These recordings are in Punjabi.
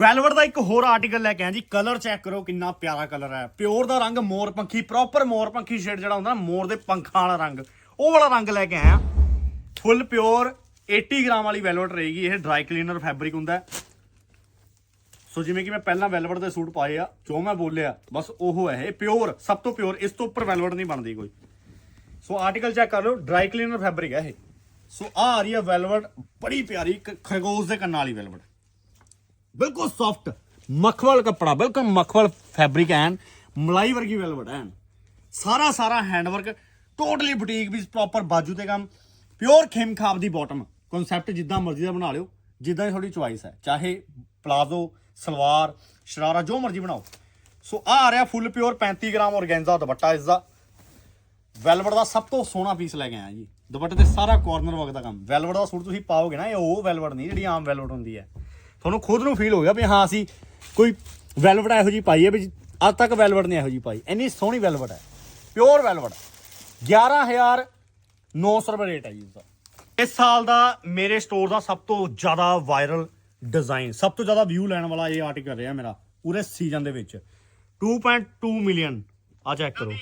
ਵੈਲਵਟ ਦਾ ਇੱਕ ਹੋਰ ਆਰਟੀਕਲ ਲੈ ਕੇ ਆਇਆ ਜੀ ਕਲਰ ਚੈੱਕ ਕਰੋ ਕਿੰਨਾ ਪਿਆਰਾ ਕਲਰ ਹੈ। ਪਿਓਰ ਦਾ ਰੰਗ ਮੋਰ ਪੰਖੀ ਪ੍ਰੋਪਰ ਮੋਰ ਪੰਖੀ ਸ਼ੇਡ ਜਿਹੜਾ ਹੁੰਦਾ ਮੋਰ ਦੇ ਪੰਖਾਂ ਵਾਲਾ ਰੰਗ। ਉਹ ਵਾਲਾ ਰੰਗ ਲੈ ਕੇ ਆਇਆ। ਫੁੱਲ ਪਿਓਰ 80 ਗ੍ਰਾਮ ਵਾਲੀ ਵੈਲਵਟ ਰਹੇਗੀ, ਇਹ ਡਰਾਈ ਕਲੀਨਰ ਫੈਬਰਿਕ ਹੁੰਦਾ ਸੋ ਜਿਵੇਂ ਕਿ ਮੈਂ ਪਹਿਲਾਂ ਵੈਲਵਟ ਦੇ ਸੂਟ ਪਾਏ ਆ, ਜੋ ਮੈਂ ਬੋਲਿਆ, ਬਸ ਉਹ ਹੈ ਇਹ ਪਿਓਰ ਸਭ ਤੋਂ ਪਿਓਰ ਇਸ ਤੋਂ ਉੱਪਰ ਵੈਲਵਟ ਨਹੀਂ ਬਣਦੀ ਕੋਈ। ਸੋ ਆਰਟੀਕਲ ਚੈੱਕ ਕਰ ਲਓ ਡਰਾਈ ਕਲੀਨਰ ਫੈਬਰਿਕ ਹੈ ਇਹ। ਸੋ ਆ ਆ ਰਹੀ ਹੈ ਵੈਲਵਟ ਬੜੀ ਪਿਆਰੀ, ਇੱਕ ਖਰਗੋਸ਼ ਦੇ ਕੰਨਾਂ ਵਾਲੀ ਵੈਲਵਟ ਬਿਲਕੁਲ ਸੌਫਟ ਮਖਮਲ ਕੱਪੜਾ, ਬਿਲਕੁਲ ਮਖਮਲ ਫੈਬਰਿਕ ਐਨ, ਮਲਾਈ ਵਰਗੀ ਵੈਲਵਟ ਐਨ। ਸਾਰਾ ਸਾਰਾ ਹੈਂਡਵਰਕ ਟੋਟਲੀ ਬੁਟੀਕ ਵੀ ਪ੍ਰੋਪਰ ਬਾਜੂ ਤੇ ਕੰਮ ਪਿਓਰ ਖਿਮਖਾਬ ਦੀ ਬਾਟਮ ਕਨਸੈਪਟ ਜਿੱਦਾਂ ਮਰਜ਼ੀ ਦਾ ਬਣਾ ਲਿਓ, ਜਿੱਦਾਂ ਦੀ ਤੁਹਾਡੀ ਚੁਆਇਸ ਹੈ। ਚਾਹੇ ਪਲਾਜ਼ੋ ਸਲਵਾਰ, ਸ਼ਰਾਰਾ, ਜੋ ਮਰਜ਼ੀ ਬਣਾਓ। ਸੋ ਆ ਆ ਰਿਹਾ full pure 35 gram organza dupatta ਇਸ ਦਾ ਵੈਲਵਟ ਦਾ ਸਭ ਤੋਂ ਸੋਹਣਾ ਪੀਸ ਲੈ ਕੇ ਆਇਆ ਜੀ। ਦੁਪੱਟੇ ਤੇ ਸਾਰਾ ਕਾਰਨਰ ਵਰਕ ਦਾ ਕੰਮ। ਵੈਲਵਟ ਦਾ ਸੂਟ ਤੁਸੀਂ ਪਾਓਗੇ ਨਾ, ਇਹ ਉਹ ਵੈਲਵਟ ਨਹੀਂ, ਜਿਹੜੀ ਆਮ ਵੈਲਵਟ ਹੁੰਦੀ ਹੈ। ਤੁਹਾਨੂੰ ਖੁਦ ਨੂੰ ਫੀਲ ਹੋਗਾ ਵੀ ਹਾਂ ਅਸੀਂ ਕੋਈ ਵੈਲਵਟ ਇਹੋ ਜੀ ਪਾਈ ਹੈ ਵੀ ਅੱਜ ਤੱਕ ਵੈਲਵਟ ਨਹੀਂ ਇਹੋ ਜੀ ਪਾਈ। ਇੰਨੀ ਸੋਹਣੀ ਵੈਲਵਟ ਹੈ ਪਿਓਰ ਵੈਲਵਟ 11900 ਰੁਪਏ ਰੇਟ ਹੈ ਜੀ ਇਸਦਾ ਇਸ ਸਾਲ ਦਾ ਮੇਰੇ ਸਟੋਰ ਦਾ ਸਭ ਤੋਂ ਜ਼ਿਆਦਾ ਵਾਇਰਲ ਡਿਜ਼ਾਈਨ ਸਭ ਤੋਂ ਜ਼ਿਆਦਾ ਵਿਊ ਲੈਣ ਵਾਲਾ ਇਹ ਆਰਟੀਕਲ ਰਿਹਾ ਮੇਰਾ, ਪੂਰੇ ਸੀਜ਼ਨ ਦੇ ਵਿੱਚ। 2.2 ਮਿਲੀਅਨ ਆ ਚੈੱਕ ਕਰੋ।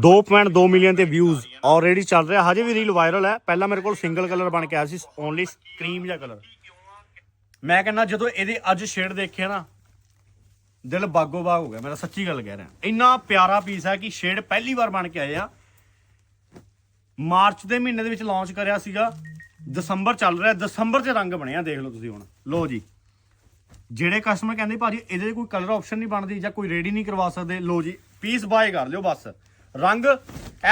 2.2 ਮਿਲੀਅਨ ਤੇ ਵਿਊਜ਼ ਆਲਰੇਡੀ ਚੱਲ ਰਿਹਾ, ਹਜੇ ਵੀ ਰੀਲ ਵਾਇਰਲ ਹੈ। ਪਹਿਲਾਂ ਮੇਰੇ ਕੋਲ ਸਿੰਗਲ ਕਲਰ ਬਣ ਕੇ ਆਇਆ ਸੀ ਓਨਲੀ ਕਰੀਮ ਜਿਹਾ ਕਲਰ ਮੈਂ ਕਹਿੰਦਾ ਜਦੋਂ ਇਹਦੇ ਅੱਜ ਸ਼ੇਡ ਦੇਖਿਆ ਨਾ, ਦਿਲ ਬਾਗੋ ਬਾਗ ਹੋ ਗਿਆ ਮੇਰਾ ਸੱਚੀ ਗੱਲ ਕਹਿ ਰਿਹਾ। ਇੰਨਾ ਪਿਆਰਾ ਪੀਸ ਹੈ ਕਿ ਸ਼ੇਡ ਪਹਿਲੀ ਵਾਰ ਬਣ ਕੇ ਆਏ ਆ। ਮਾਰਚ ਦੇ ਮਹੀਨੇ ਦੇ ਵਿੱਚ ਲਾਂਚ ਕਰਿਆ ਸੀਗਾ, ਦਸੰਬਰ ਚੱਲ ਰਿਹਾ, ਦਸੰਬਰ 'ਚ ਰੰਗ ਬਣਿਆ ਦੇਖ ਲਓ ਤੁਸੀਂ ਹੁਣ। ਲਓ ਜੀ। ਜਿਹੜੇ ਕਸਟਮਰ ਕਹਿੰਦੇ, ਭਾਜੀ, ਇਹਦੇ 'ਚ ਕੋਈ ਕਲਰ ਆਪਸ਼ਨ ਨਹੀਂ ਬਣਦੀ ਜਾਂ ਕੋਈ ਰੈਡੀ ਨਹੀਂ ਕਰਵਾ ਸਕਦੇ। ਲਓ ਜੀ ਪੀਸ ਬਾਏ ਕਰ ਲਿਓ ਬਸ। ਰੰਗ,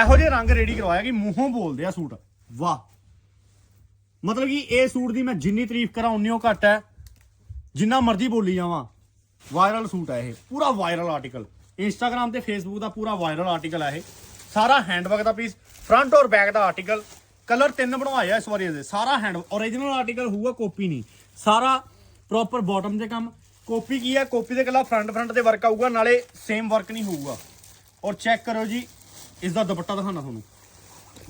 ਇਹੋ ਜਿਹੇ ਰੰਗ ਰੈਡੀ ਕਰਵਾਇਆ ਕਿ ਮੂੰਹੋਂ ਬੋਲਦੇ ਆ ਸੂਟ। ਵਾਹ। ਮਤਲਬ ਕਿ ਇਹ ਸੂਟ ਦੀ ਮੈਂ ਜਿੰਨੀ ਤਾਰੀਫ ਕਰਾਂ ਉਨੀ ਉਹ ਘੱਟ ਹੈ। ਜਿੰਨਾ ਮਰਜ਼ੀ ਬੋਲੀ ਜਾਵਾਂ। ਵਾਇਰਲ ਸੂਟ ਹੈ ਇਹ। ਪੂਰਾ ਵਾਇਰਲ ਆਰਟੀਕਲ ਇੰਸਟਾਗ੍ਰam ਤੇ ਫੇਸਬੁੱਕ ਦਾ ਪੂਰਾ ਵਾਇਰਲ ਆਰਟੀਕਲ ਹੈ ਇਹ। ਸਾਰਾ ਹੈਂਡਵਰਕ ਦਾ ਪੀਸ ਫਰੰਟ ਔਰ ਬੈਕ ਦਾ ਆਰਟੀਕਲ ਕਲਰ ਤਿੰਨ ਬਣਵਾਇਆ ਇਸ ਵਾਰੀ ਇਹਦੇ। ਸਾਰਾ ਹੈਂਡ origignal ਆਰਟੀਕਲ ਹੋਊਗਾ ਕਾਪੀ ਨਹੀਂ। ਸਾਰਾ ਪ੍ਰੋਪਰ ਬਾਟਮ ਦੇ ਕੰਮ। ਕਾਪੀ ਕੀ ਹੈ? ਕਾਪੀ ਦੇ ਕੱਲਾ ਫਰੰਟ ਫਰੰਟ ਤੇ ਵਰਕ ਆਊਗਾ, ਨਾਲੇ ਸੇਮ ਵਰਕ ਨਹੀਂ ਹੋਊਗਾ। ਔਰ ਚੈੱਕ ਕਰੋ ਜੀ ਇਸ ਦਾ ਦੁਪੱਟਾ ਦਿਖਾਣਾ ਤੁਹਾਨੂੰ।